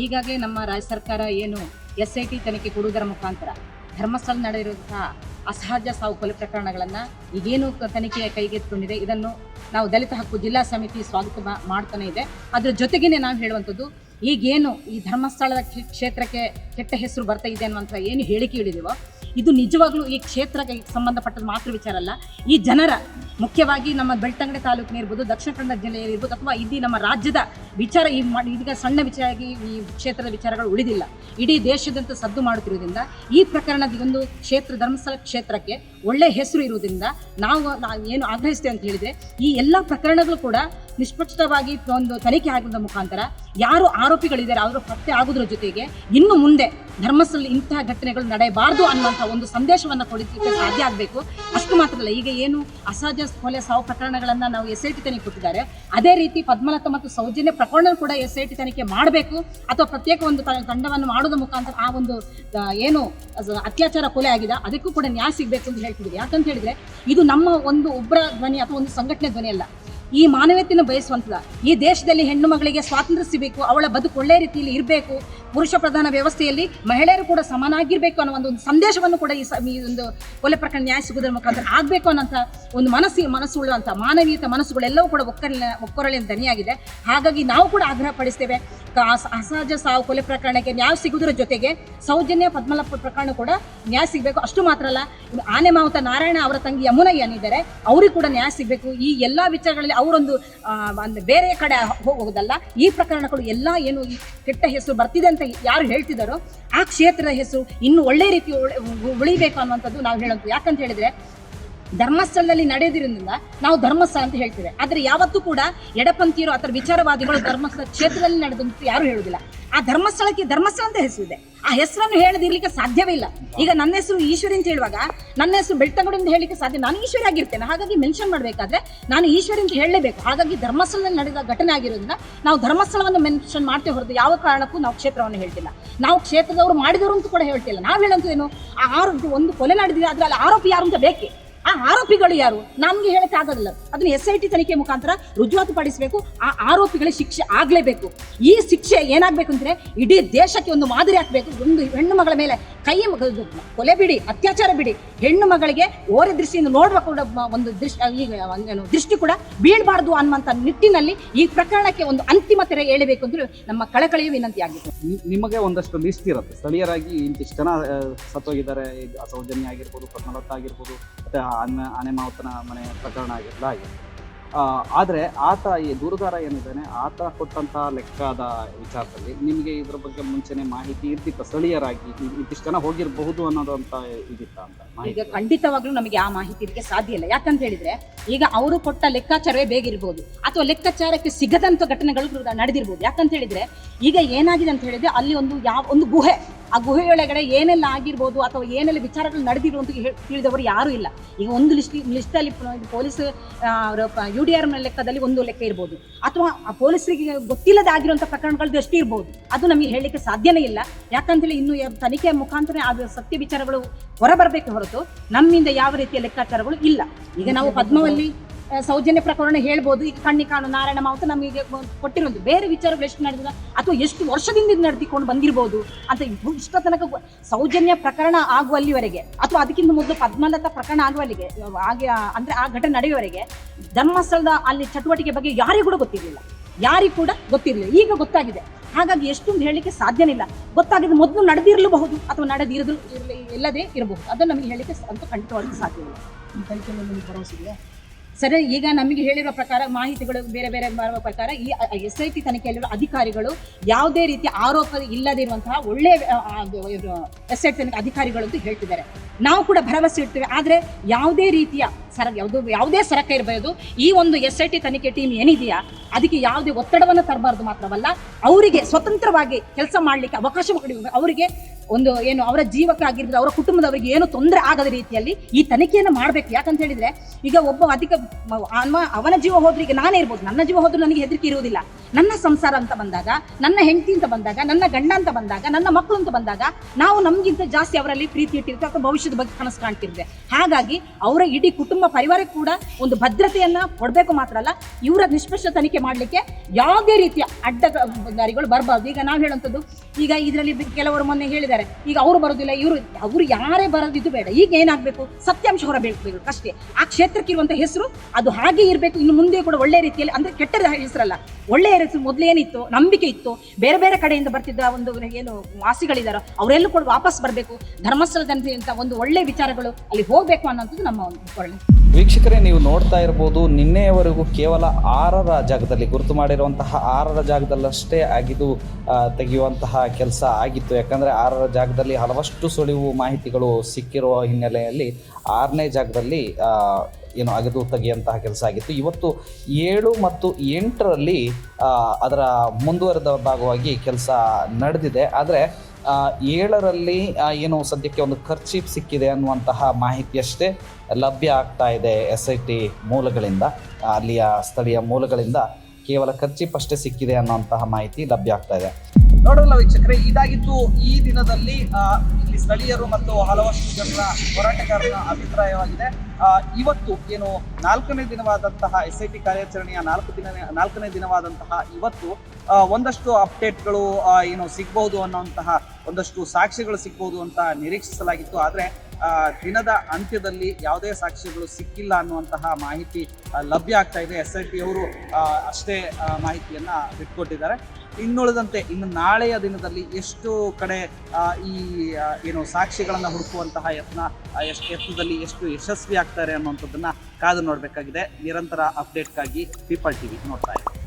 ಈಗಾಗಲೇ ನಮ್ಮ ರಾಜ್ಯ ಸರ್ಕಾರ ಏನು ಎಸ್ ಐ ಟಿ ತನಿಖೆ ಕೊಡುವುದರ ಮುಖಾಂತರ ಧರ್ಮಸ್ಥಳ ನಡೆದಿರುವಂತಹ ಅಸಹಜ ಸಾವು ಕೊಲೆ ಪ್ರಕರಣಗಳನ್ನು ಈಗೇನು ತನಿಖೆಯ ಕೈಗೆತ್ತಿಕೊಂಡಿದೆ, ಇದನ್ನು ನಾವು ದಲಿತ ಹಕ್ಕು ಜಿಲ್ಲಾ ಸಮಿತಿ ಸ್ವಾಗತ ಮಾಡ್ತಾನೆ ಇದೆ. ಅದರ ಜೊತೆಗೇನೆ ನಾವು ಹೇಳುವಂಥದ್ದು, ಈಗೇನು ಈ ಧರ್ಮಸ್ಥಳದ ಕ್ಷೇ- ಕ್ಷೇತ್ರಕ್ಕೆ ಕೆಟ್ಟ ಹೆಸರು ಬರ್ತಾ ಇದೆ ಅನ್ನುವಂಥ ಏನು ಹೇಳಿಕೆ ಹೇಳಿದೆವೋ ಇದು ನಿಜವಾಗ್ಲೂ ಈ ಕ್ಷೇತ್ರಕ್ಕೆ ಸಂಬಂಧಪಟ್ಟದ್ದು ಮಾತ್ರ ವಿಚಾರ ಅಲ್ಲ. ಈ ಜನರ, ಮುಖ್ಯವಾಗಿ ನಮ್ಮ ಬೆಳ್ತಂಗಡಿ ತಾಲೂಕಿನ ಇರ್ಬೋದು, ದಕ್ಷಿಣ ಕನ್ನಡ ಜಿಲ್ಲೆಯಲ್ಲಿರ್ಬೋದು ಅಥವಾ ಇಡೀ ನಮ್ಮ ರಾಜ್ಯದ ವಿಚಾರ ಈ ಈಗ ಸಣ್ಣ ವಿಚಾರವಾಗಿ ಈ ಕ್ಷೇತ್ರದ ವಿಚಾರಗಳು ಉಳಿದಿಲ್ಲ. ಇಡೀ ದೇಶದಂತ ಸದ್ದು ಮಾಡುತ್ತಿರುವುದರಿಂದ, ಈ ಪ್ರಕರಣದ ಒಂದು ಕ್ಷೇತ್ರ, ಧರ್ಮಸ್ಥಳ ಕ್ಷೇತ್ರಕ್ಕೆ ಒಳ್ಳೆ ಹೆಸರು ಇರುವುದರಿಂದ ನಾವು ನಾವು ಏನು ಆಗ್ರಹಿಸ್ತೇವೆ ಅಂತ ಹೇಳಿದರೆ, ಈ ಎಲ್ಲ ಪ್ರಕರಣಗಳು ಕೂಡ ನಿಷ್ಪಕ್ಷವಾಗಿ ಒಂದು ತನಿಖೆ ಆಗುವುದರ ಮುಖಾಂತರ ಯಾರು ಆರೋಪಿಗಳಿದ್ದಾರೆ, ಅವರು ಪತ್ತೆ ಆಗೋದ್ರ ಜೊತೆಗೆ ಇನ್ನು ಮುಂದೆ ಧರ್ಮಸ್ಥಳದಲ್ಲಿ ಇಂತಹ ಘಟನೆಗಳು ನಡೆಯಬಾರದು ಅನ್ನುವಂಥ ಒಂದು ಸಂದೇಶವನ್ನು ಕೊಡಲಿಕ್ಕೆ ಸಾಧ್ಯ ಆಗಬೇಕು. ಅಷ್ಟು ಮಾತ್ರ ಅಲ್ಲ ಈಗ ಏನು ಅಸಹಜ ಕೊಲೆ ಸಾವು ಪ್ರಕರಣಗಳನ್ನು ನಾವು ಎಸ್ ಐ ಟಿ ತನಿಖೆ ಕೊಟ್ಟಿದ್ದಾರೆ. ಅದೇ ರೀತಿ ಪದ್ಮಲತಾ ಮತ್ತು ಸೌಜನ್ಯ ಪ್ರಕರಣ ಕೂಡ ಎಸ್ ಐ ಟಿ ತನಿಖೆ ಮಾಡಬೇಕು ಅಥವಾ ಪ್ರತ್ಯೇಕ ಒಂದು ತಂಡವನ್ನು ಮಾಡೋದ್ರ ಮುಖಾಂತರ ಆ ಒಂದು ಏನು ಅತ್ಯಾಚಾರ ಕೊಲೆ ಆಗಿದೆ, ಅದಕ್ಕೂ ಕೂಡ ನ್ಯಾಯ ಸಿಗಬೇಕು ಅಂತ ಹೇಳ್ತಿದ್ದೀವಿ ಯಾಕಂತ ಹೇಳಿದ್ರೆ ಇದು ನಮ್ಮ ಒಂದು ಒಬ್ಬರ ಧ್ವನಿ ಅಥವಾ ಒಂದು ಸಂಘಟನೆ ಧ್ವನಿ ಅಲ್ಲ. ಈ ಮಾನವೀಯತೆಯನ್ನು ಬಯಸುವಂಥದ್ದು ಈ ದೇಶದಲ್ಲಿ ಹೆಣ್ಣು ಮಗಳಿಗೆ ಸ್ವಾತಂತ್ರ್ಯ ಸಿಗಬೇಕು ಅವಳ ಬದುಕು ಒಳ್ಳೆಯ ರೀತಿಯಲ್ಲಿ ಇರಬೇಕು ಪುರುಷ ಪ್ರಧಾನ ವ್ಯವಸ್ಥೆಯಲ್ಲಿ ಮಹಿಳೆಯರು ಕೂಡ ಸಮನಾಗಿರ್ಬೇಕು ಅನ್ನೋ ಒಂದು ಸಂದೇಶವನ್ನು ಕೂಡ ಈ ಒಂದು ಕೊಲೆ ಪ್ರಕರಣ ನ್ಯಾಯ ಸಿಗುವುದರ ಮುಖಾಂತರ ಆಗಬೇಕು ಅನ್ನೋಂಥ ಒಂದು ಮನಸ್ಸಿ ಮನಸ್ಸು ಉಳ್ಳುವಂಥ ಮಾನವೀಯತೆ ಮನಸ್ಸುಗಳೆಲ್ಲವೂ ಕೂಡ ಒಕ್ಕರಲಿನ ಒಕ್ಕೊರಳಿನ ದನಿಯಾಗಿದೆ. ಹಾಗಾಗಿ ನಾವು ಕೂಡ ಆಗ್ರಹ ಪಡಿಸ್ತೇವೆ. ಅಸಹಜ ಸಾವು ಕೊಲೆ ಪ್ರಕರಣಕ್ಕೆ ನ್ಯಾಯ ಸಿಗುವುದರ ಜೊತೆಗೆ ಸೌಜನ್ಯ ಪದ್ಮಲಪ್ಪ ಪ್ರಕರಣ ಕೂಡ ನ್ಯಾಯ ಸಿಗಬೇಕು. ಅಷ್ಟು ಮಾತ್ರ ಅಲ್ಲ ಆನೆ ಮಾವುತ ನಾರಾಯಣ ಅವರ ತಂಗಿ ಯಮುನಾ ಏನಿದ್ದಾರೆ ಅವ್ರಿಗೆ ಕೂಡ ನ್ಯಾಯ ಸಿಗಬೇಕು. ಈ ಎಲ್ಲ ವಿಚಾರಗಳಲ್ಲಿ ಅವರೊಂದು ಬೇರೆ ಕಡೆ ಹೋಗೋದಲ್ಲ ಈ ಪ್ರಕರಣಗಳು ಎಲ್ಲ ಏನು ಈ ಕೆಟ್ಟ ಹೆಸರು ಬರ್ತಿದೆ ಅಂತ ಯಾರು ಹೇಳ್ತಿದ್ದಾರೋ ಆ ಕ್ಷೇತ್ರದ ಹೆಸರು ಇನ್ನು ಒಳ್ಳೆ ರೀತಿ ಉಳಿ- ಉಳಿಬೇಕು ಅನ್ನುವಂಥದ್ದು ನಾವು ಹೇಳೋದು. ಯಾಕಂತ ಹೇಳಿದ್ರೆ ಧರ್ಮಸ್ಥಳದಲ್ಲಿ ನಡೆಯೋದ್ರಿಂದ ನಾವು ಧರ್ಮಸ್ಥಳ ಅಂತ ಹೇಳ್ತೇವೆ. ಆದರೆ ಯಾವತ್ತೂ ಕೂಡ ಎಡಪಂಥೀಯರು ಅಥವಾ ವಿಚಾರವಾದಿಗಳು ಧರ್ಮಸ್ಥಳ ಕ್ಷೇತ್ರದಲ್ಲಿ ನಡೆದಂತ ಯಾರು ಹೇಳುವುದಿಲ್ಲ. ಆ ಧರ್ಮಸ್ಥಳಕ್ಕೆ ಧರ್ಮಸ್ಥಳ ಅಂತ ಹೆಸರಿದೆ. ಆ ಹೆಸರನ್ನು ಹೇಳದಿರ್ಲಿಕ್ಕೆ ಸಾಧ್ಯವೇ ಇಲ್ಲ. ಈಗ ನನ್ನ ಹೆಸರು ಈಶ್ವರಿ ಅಂತ ಹೇಳುವಾಗ ನನ್ನ ಹೆಸರು ಬೆಳ್ತಂಗಡಿ ಅಂತ ಹೇಳಲಿಕ್ಕೆ ಸಾಧ್ಯ ನಾನು ಈಶ್ವರಿ ಆಗಿರ್ತೇನೆ. ಹಾಗಾಗಿ ಮೆನ್ಷನ್ ಮಾಡಬೇಕಾದ್ರೆ ನಾನು ಈಶ್ವರಿ ಅಂತ ಹೇಳಲೇಬೇಕು. ಹಾಗಾಗಿ ಧರ್ಮಸ್ಥಳದಲ್ಲಿ ನಡೆದ ಘಟನೆ ಆಗಿರೋದ್ರಿಂದ ನಾವು ಧರ್ಮಸ್ಥಳವನ್ನು ಮೆನ್ಷನ್ ಮಾಡ್ತೇವೆ ಹೊರತು ಯಾವ ಕಾರಣಕ್ಕೂ ನಾವು ಕ್ಷೇತ್ರವನ್ನು ಹೇಳ್ತಿಲ್ಲ. ನಾವು ಕ್ಷೇತ್ರದವರು ಮಾಡಿದವರು ಅಂತ ಕೂಡ ಹೇಳ್ತಿಲ್ಲ. ನಾವು ಹೇಳೋದು ಏನು? ಆ ಆರೋಪಿ ಒಂದು ಕೊಲೆ ನಡೆದಿದೆ. ಆದ್ರೆ ಅಲ್ಲಿ ಆರೋಪಿ ಯಾರು ಅಂತ ಬೇಕೇ? ಆ ಆರೋಪಿಗಳು ಯಾರು? ನಮ್ಗೆ ಹೇಳಕ್ ಆಗೋದಿಲ್ಲ ಅದನ್ನ ಎಸ್ ಐ ಟಿ ತನಿಖೆ ಮುಖಾಂತರ ರುಜುವಾತು ಪಡಿಸಬೇಕು ಆ ಆರೋಪಿಗಳಿಗೆ ಶಿಕ್ಷೆ ಆಗ್ಲೇಬೇಕು. ಈ ಶಿಕ್ಷೆ ಏನಾಗ್ಬೇಕು ಅಂದ್ರೆ ಇಡೀ ದೇಶಕ್ಕೆ ಒಂದು ಮಾದರಿ ಹಾಕ್ಬೇಕು ಒಂದು ಹೆಣ್ಣು ಮಗಳ ಮೇಲೆ ಕೈ ಕೊಲೆ ಬಿಡಿ, ಅತ್ಯಾಚಾರ ಬಿಡಿ. ಹೆಣ್ಣು ಮಗಳಿಗೆ ಓರೆ ದೃಷ್ಟಿಯಿಂದ ನೋಡುವ ಕೂಡ ಒಂದು ದೃಷ್ಟಿ ಈಗ ದೃಷ್ಟಿ ಕೂಡ ಬೀಳಬಾರ್ದು ಅನ್ನುವಂಥ ನಿಟ್ಟಿನಲ್ಲಿ ಈ ಪ್ರಕರಣಕ್ಕೆ ಒಂದು ಅಂತಿಮ ತೆರೆ ಹೇಳಬೇಕು ಅಂದ್ರೆ ನಮ್ಮ ಕಳಕಳಿಯ ವಿನಂತಿ ಆಗಿತ್ತು ನಿಮಗೆ ಒಂದಷ್ಟು ಲಿಸ್ಟ್ ಇರುತ್ತೆ. ಸ್ಥಳೀಯರಾಗಿ ಇಂತಿಷ್ಟು ಜನ ಸತ್ತೋಗಿದ್ದಾರೆ ಸೌಜನ್ಯ ಆಗಿರ್ಬೋದು ಕರ್ನಾಟಕ ಆಗಿರ್ಬೋದು ಮತ್ತೆ ಆನೆ ಮಾವತನ ಮನೆ ಪ್ರಕರಣ ಆಗಿರಲ್ಲ ಆಗಿದೆ. ಆದರೆ ಆತ ಈ ದೂರುದಾರ ಏನಿದ್ದಾನೆ, ಆತ ಕೊಟ್ಟಂತಹ ಲೆಕ್ಕದ ವಿಚಾರದಲ್ಲಿ ನಿಮಗೆ ಇದ್ರ ಬಗ್ಗೆ ಮುಂಚೆನೆ ಮಾಹಿತಿ ಇರ್ತಿತ್ತ, ಸ್ಥಳೀಯರಾಗಿ? ಇದಿಷ್ಟು ಜನ ಹೋಗಿರಬಹುದು ಅನ್ನೋದಂತ ಇದಿತ್ತ ಅಂತ ಈಗ ಖಂಡಿತವಾಗ್ಲೂ ನಮಗೆ ಆ ಮಾಹಿತಿ ಇದಕ್ಕೆ ಸಾಧ್ಯ ಇಲ್ಲ. ಯಾಕಂತ ಹೇಳಿದ್ರೆ, ಈಗ ಅವರು ಕೊಟ್ಟ ಲೆಕ್ಕಾಚಾರವೇ ಬೇಗಿರ್ಬೋದು, ಅಥವಾ ಲೆಕ್ಕಾಚಾರಕ್ಕೆ ಸಿಗದಂತ ಘಟನೆಗಳು ನಡೆದಿರ್ಬೋದು. ಯಾಕಂತ ಹೇಳಿದ್ರೆ, ಈಗ ಏನಾಗಿದೆ ಅಂತ ಹೇಳಿದ್ರೆ, ಅಲ್ಲಿ ಒಂದು ಯಾವ, ಒಂದು ಗುಹೆ ಆ ಗುಹೆಯೊಳಗಡೆ ಏನೆಲ್ಲ ಆಗಿರ್ಬೋದು ಅಥವಾ ಏನೆಲ್ಲ ವಿಚಾರಗಳು ನಡೆದಿರು ಅಂತ ತಿಳಿದವರು ಯಾರು ಇಲ್ಲ. ಈಗ ಒಂದು ಲಿಸ್ಟ್, ಲಿಸ್ಟಲ್ಲಿ ಪೊಲೀಸ್ ಯು ಡಿ ಆರ್ನ ಲೆಕ್ಕದಲ್ಲಿ ಒಂದು ಲೆಕ್ಕ ಇರ್ಬೋದು. ಅಥವಾ ಆ ಪೊಲೀಸರಿಗೆ ಗೊತ್ತಿಲ್ಲದೆ ಆಗಿರುವಂಥ ಪ್ರಕರಣಗಳು ಎಷ್ಟು ಇರ್ಬೋದು. ಅದು ನಮಗೆ ಹೇಳಲಿಕ್ಕೆ ಸಾಧ್ಯನೇ ಇಲ್ಲ. ಯಾಕಂತೇಳಿ ಇನ್ನು ತನಿಖೆಯ ಮುಖಾಂತರ ಅದು ಸತ್ಯ ವಿಚಾರಗಳು ಹೊರಬರಬೇಕು ಹೊರತು ನಮ್ಮಿಂದ ಯಾವ ರೀತಿಯ ಲೆಕ್ಕಾಚಾರಗಳು ಇಲ್ಲ. ಈಗ ನಾವು ಪದ್ಮವಲ್ಲಿ ಸೌಜನ್ಯ ಪ್ರಕರಣ ಹೇಳ್ಬೋದು. ಈಗ ಕಣ್ಣಿ ಕಾಣು ನಾರಾಯಣ ಮಾವುತ ನಮಗೆ ಕೊಟ್ಟಿರೋದು. ಬೇರೆ ವಿಚಾರಗಳು ಎಷ್ಟು ನಡೆದಿದೆ? ಅಥವಾ ಎಷ್ಟು ವರ್ಷದಿಂದ ಇದು ನಡೆದಿಕೊಂಡು ಬಂದಿರ್ಬೋದು ಅಂತ ಇಷ್ಟ ತನಕ ಸೌಜನ್ಯ ಪ್ರಕರಣ ಆಗುವಲ್ಲಿವರೆಗೆ, ಅಥವಾ ಅದಕ್ಕಿಂತ ಮೊದಲು ಪದ್ಮಲತಾ ಪ್ರಕರಣ ಆಗುವಲ್ಲಿಗೆ, ಹಾಗೆ, ಅಂದರೆ ಆ ಘಟನೆ ನಡೆಯುವವರೆಗೆ, ಧರ್ಮಸ್ಥಳದ ಅಲ್ಲಿ ಚಟುವಟಿಕೆ ಬಗ್ಗೆ ಯಾರಿಗೂ ಕೂಡ ಗೊತ್ತಿರಲಿಲ್ಲ. ಯಾರಿಗೂ ಕೂಡ ಗೊತ್ತಿರಲಿಲ್ಲ. ಈಗ ಗೊತ್ತಾಗಿದೆ. ಹಾಗಾಗಿ ಎಷ್ಟೊಂದು ಹೇಳಲಿಕ್ಕೆ ಸಾಧ್ಯನಿಲ್ಲ. ಗೊತ್ತಾಗಿದ್ದು ಗೊತ್ತಾಗಿದೆ ಮೊದಲು ನಡೆದಿರಲೂಬಹುದು ಅಥವಾ ನಡೆದಿರಲು ಇಲ್ಲದೇ ಇರಬಹುದು. ಅದನ್ನು ನಮಗೆ ಹೇಳಲಿಕ್ಕೆ ಅಂತೂ ಖಂಡಿತವಾಗಿ ಸಾಧ್ಯ ಸರಿ, ಈಗ ನಮಗೆ ಹೇಳಿರುವ ಪ್ರಕಾರ ಮಾಹಿತಿಗಳು ಬೇರೆ ಬೇರೆ ಬರುವ ಪ್ರಕಾರ ಈ ಎಸ್ ಐ ಟಿ ತನಿಖೆಯಲ್ಲಿರುವ ಅಧಿಕಾರಿಗಳು ಯಾವುದೇ ರೀತಿಯ ಆರೋಪ ಇಲ್ಲದಿರುವಂತಹ ಒಳ್ಳೆ ಎಸ್ ಐ ಟಿ ತನಿಖೆ ಅಧಿಕಾರಿಗಳು ಅಂತ ಹೇಳ್ತಿದ್ದಾರೆ. ನಾವು ಕೂಡ ಭರವಸೆ ಇಡ್ತೇವೆ. ಆದರೆ ಯಾವುದೇ ರೀತಿಯ ಸರ, ಯಾವುದು, ಯಾವುದೇ ಸರಕ ಇರಬಹುದು ಈ ಒಂದು ಎಸ್ ಐ ಟಿ ತನಿಖೆ ಟೀಮ್ ಏನಿದೆಯಾ, ಅದಕ್ಕೆ ಯಾವುದೇ ಒತ್ತಡವನ್ನು ತರಬಾರ್ದು ಮಾತ್ರವಲ್ಲ, ಅವರಿಗೆ ಸ್ವತಂತ್ರವಾಗಿ ಕೆಲಸ ಮಾಡಲಿಕ್ಕೆ ಅವಕಾಶ ಅವರಿಗೆ ಒಂದು ಏನು ಅವರ ಜೀವಕ್ಕೆ ಆಗಿರ್ಬೋದು ಅವರ ಕುಟುಂಬದವರಿಗೆ ಏನು ತೊಂದರೆ ಆಗದ ರೀತಿಯಲ್ಲಿ ಈ ತನಿಖೆಯನ್ನು ಮಾಡಬೇಕು. ಯಾಕಂತ ಹೇಳಿದ್ರೆ, ಈಗ ಒಬ್ಬ ಅಧಿಕ ಅವನ ಜೀವ ಹೋದ್ರೆ ಈಗ ನಾನೇ ಇರ್ಬೋದು. ನನ್ನ ಜೀವ ಹೋದ್ರೂ ನನಗೆ ಹೆದರಿಕೆ ಇರುವುದಿಲ್ಲ. ನನ್ನ ಸಂಸಾರ ಅಂತ ಬಂದಾಗ, ನನ್ನ ಹೆಂಡತಿ ಅಂತ ಬಂದಾಗ, ನನ್ನ ಗಂಡ ಅಂತ ಬಂದಾಗ, ನನ್ನ ಮಕ್ಕಳು ಅಂತ ಬಂದಾಗ, ನಾವು ನಮಗಿಂತ ಜಾಸ್ತಿ ಅವರಲ್ಲಿ ಪ್ರೀತಿ ಇಟ್ಟಿರ್ತೇವೆ ಅಥವಾ ಭವಿಷ್ಯದ ಬಗ್ಗೆ ಕನಸು ಕಾಣ್ತಿರ್ತೇವೆ ಹಾಗಾಗಿ ಅವರ ಇಡೀ ಕುಟುಂಬ ಪರಿವಾರಕ್ಕೆ ಕೂಡ ಒಂದು ಭದ್ರತೆಯನ್ನ ಕೊಡಬೇಕು ಮಾತ್ರ ಅಲ್ಲ, ಇವರ ನಿಷ್ಪಕ್ಷ ತನಿಖೆ ಮಾಡಲಿಕ್ಕೆ ಯಾವುದೇ ರೀತಿಯ ಅಡ್ಡ ದಾರಿಗಳು ಬರಬಾರ್ದು. ಈಗ ನಾವು ಹೇಳುವಂಥದ್ದು, ಈಗ ಇದರಲ್ಲಿ ಕೆಲವರು ಮೊನ್ನೆ ಹೇಳಿದ್ದಾರೆ ಈಗ ಅವರು ಬರೋದಿಲ್ಲ, ಇವರು ಅವರು ಯಾರೇ ಬರೋದಿದ್ದು ಬೇಡ. ಈಗ ಏನಾಗಬೇಕು? ಸತ್ಯಾಂಶ ಹೊರಬೇಕು ಅಷ್ಟೇ. ಆ ಕ್ಷೇತ್ರಕ್ಕೆ ಇರುವಂಥ ಹೆಸರು, ಅದು ಹಾಗೆ ಇರಬೇಕು. ಇನ್ನು ಮುಂದೆ ಕೂಡ ಒಳ್ಳೆ ರೀತಿಯಲ್ಲಿ ಅಂದ್ರೆ ಕೆಟ್ಟದ ಹೆಸರಲ್ಲ. ಒಳ್ಳೆಯ ಹೆಸರು ಮೊದಲೇನಿತ್ತು ನಂಬಿಕೆ ಇತ್ತು. ಬೇರೆ ಬೇರೆ ಕಡೆಯಿಂದ ಬರ್ತಿದ್ದ ಒಂದು ಏನು ವಾಸಿಗಳಿದ್ದಾರೋ ಅವರೆಲ್ಲೂ ಕೂಡ ವಾಪಸ್ ಬರಬೇಕು. ಧರ್ಮಸ್ಥಳದಂತೆ ಅಂತ ಒಂದು ಒಳ್ಳೆ ವಿಚಾರಗಳು ಅಲ್ಲಿ ಹೋಗಬೇಕು ಅನ್ನೋಂಥದ್ದು ನಮ್ಮ ಒಂದು ವೀಕ್ಷಕರೇ, ನೀವು ನೋಡ್ತಾ ಇರ್ಬೋದು, ನಿನ್ನೆಯವರೆಗೂ ಕೇವಲ ಆರರ ಜಾಗದಲ್ಲಿ, ಗುರುತು ಮಾಡಿರುವಂತಹ ಆರರ ಜಾಗದಲ್ಲಷ್ಟೇ ಆಗಿದ್ದು ತೆಗೆಯುವಂತಹ ಕೆಲಸ ಆಗಿತ್ತು. ಯಾಕಂದರೆ ಆರರ ಜಾಗದಲ್ಲಿ ಹಲವಷ್ಟು ಸುಳಿವು ಮಾಹಿತಿಗಳು ಸಿಕ್ಕಿರುವ ಹಿನ್ನೆಲೆಯಲ್ಲಿ ಆರನೇ ಜಾಗದಲ್ಲಿ ಏನು ಅಗೆದು ತೆಗೆಯುವಂತಹ ಕೆಲಸ ಆಗಿತ್ತು. ಇವತ್ತು ಏಳು ಮತ್ತು ಎಂಟರಲ್ಲಿ ಅದರ ಮುಂದುವರೆದ ಭಾಗವಾಗಿ ಕೆಲಸ ನಡೆದಿದೆ. ಆದರೆ ಏಳರಲ್ಲಿ ಏನು ಸದ್ಯಕ್ಕೆ ಒಂದು ಖರ್ಚೀಪ್ ಸಿಕ್ಕಿದೆ ಅನ್ನುವಂತಹ ಮಾಹಿತಿಯಷ್ಟೇ ಲಭ್ಯ ಆಗ್ತಾ ಇದೆ ಎಸ್ ಐ ಟಿ ಮೂಲಗಳಿಂದ ಅಲ್ಲಿಯ ಸ್ಥಳೀಯ ಮೂಲಗಳಿಂದ. ಕೇವಲ ಖರ್ಚಿಪ್ ಅಷ್ಟೇ ಸಿಕ್ಕಿದೆ ಅನ್ನುವಂತಹ ಮಾಹಿತಿ ಲಭ್ಯ ಆಗ್ತಾ ಇದೆ. ನೋಡೋಲ್ಲ ವೀಕ್ಷಕರೇ, ಇದಾಗಿತ್ತು ಈ ದಿನದಲ್ಲಿ ಇಲ್ಲಿ ಸ್ಥಳೀಯರು ಮತ್ತು ಹಲವಷ್ಟು ಜನರ ಹೋರಾಟಗಾರರ ಅಭಿಪ್ರಾಯವಾಗಿದೆ. ಇವತ್ತು ಏನು ನಾಲ್ಕನೇ ದಿನವಾದಂತಹ ಎಸ್ ಐ ಟಿ ಕಾರ್ಯಾಚರಣೆಯ ನಾಲ್ಕು ದಿನ, ನಾಲ್ಕನೇ ದಿನವಾದಂತಹ ಇವತ್ತು ಒಂದಷ್ಟು ಅಪ್ಡೇಟ್ಗಳು ಏನು ಸಿಗ್ಬಹುದು ಅನ್ನೋಂತಹ ಒಂದಷ್ಟು ಸಾಕ್ಷ್ಯಗಳು ಸಿಗ್ಬಹುದು ಅಂತ ನಿರೀಕ್ಷಿಸಲಾಗಿತ್ತು. ಆದರೆ ದಿನದ ಅಂತ್ಯದಲ್ಲಿ ಯಾವುದೇ ಸಾಕ್ಷ್ಯಗಳು ಸಿಕ್ಕಿಲ್ಲ ಅನ್ನುವಂತಹ ಮಾಹಿತಿ ಲಭ್ಯ ಆಗ್ತಾ ಇದೆ. ಎಸ್ ಐ ಪಿ ಅವರು ಅಷ್ಟೇ ಮಾಹಿತಿಯನ್ನು ಬಿಟ್ಕೊಟ್ಟಿದ್ದಾರೆ ಇನ್ನುಳಿದಂತೆ, ಇನ್ನು ನಾಳೆಯ ದಿನದಲ್ಲಿ ಎಷ್ಟು ಕಡೆ ಈ ಏನು ಸಾಕ್ಷಿಗಳನ್ನು ಹುಡುಕುವಂತಹ ಯತ್ನ ಎಷ್ಟು ಯತ್ನದಲ್ಲಿ ಎಷ್ಟು ಯಶಸ್ವಿ ಆಗ್ತಾರೆ ಅನ್ನುವಂಥದ್ದನ್ನು ಕಾದು ನೋಡಬೇಕಾಗಿದೆ. ನಿರಂತರ ಅಪ್ಡೇಟ್ಗಾಗಿ ಪೀಪಲ್ ಟಿವಿ ನೋಡ್ತಾ ಇದ್ದೀವಿ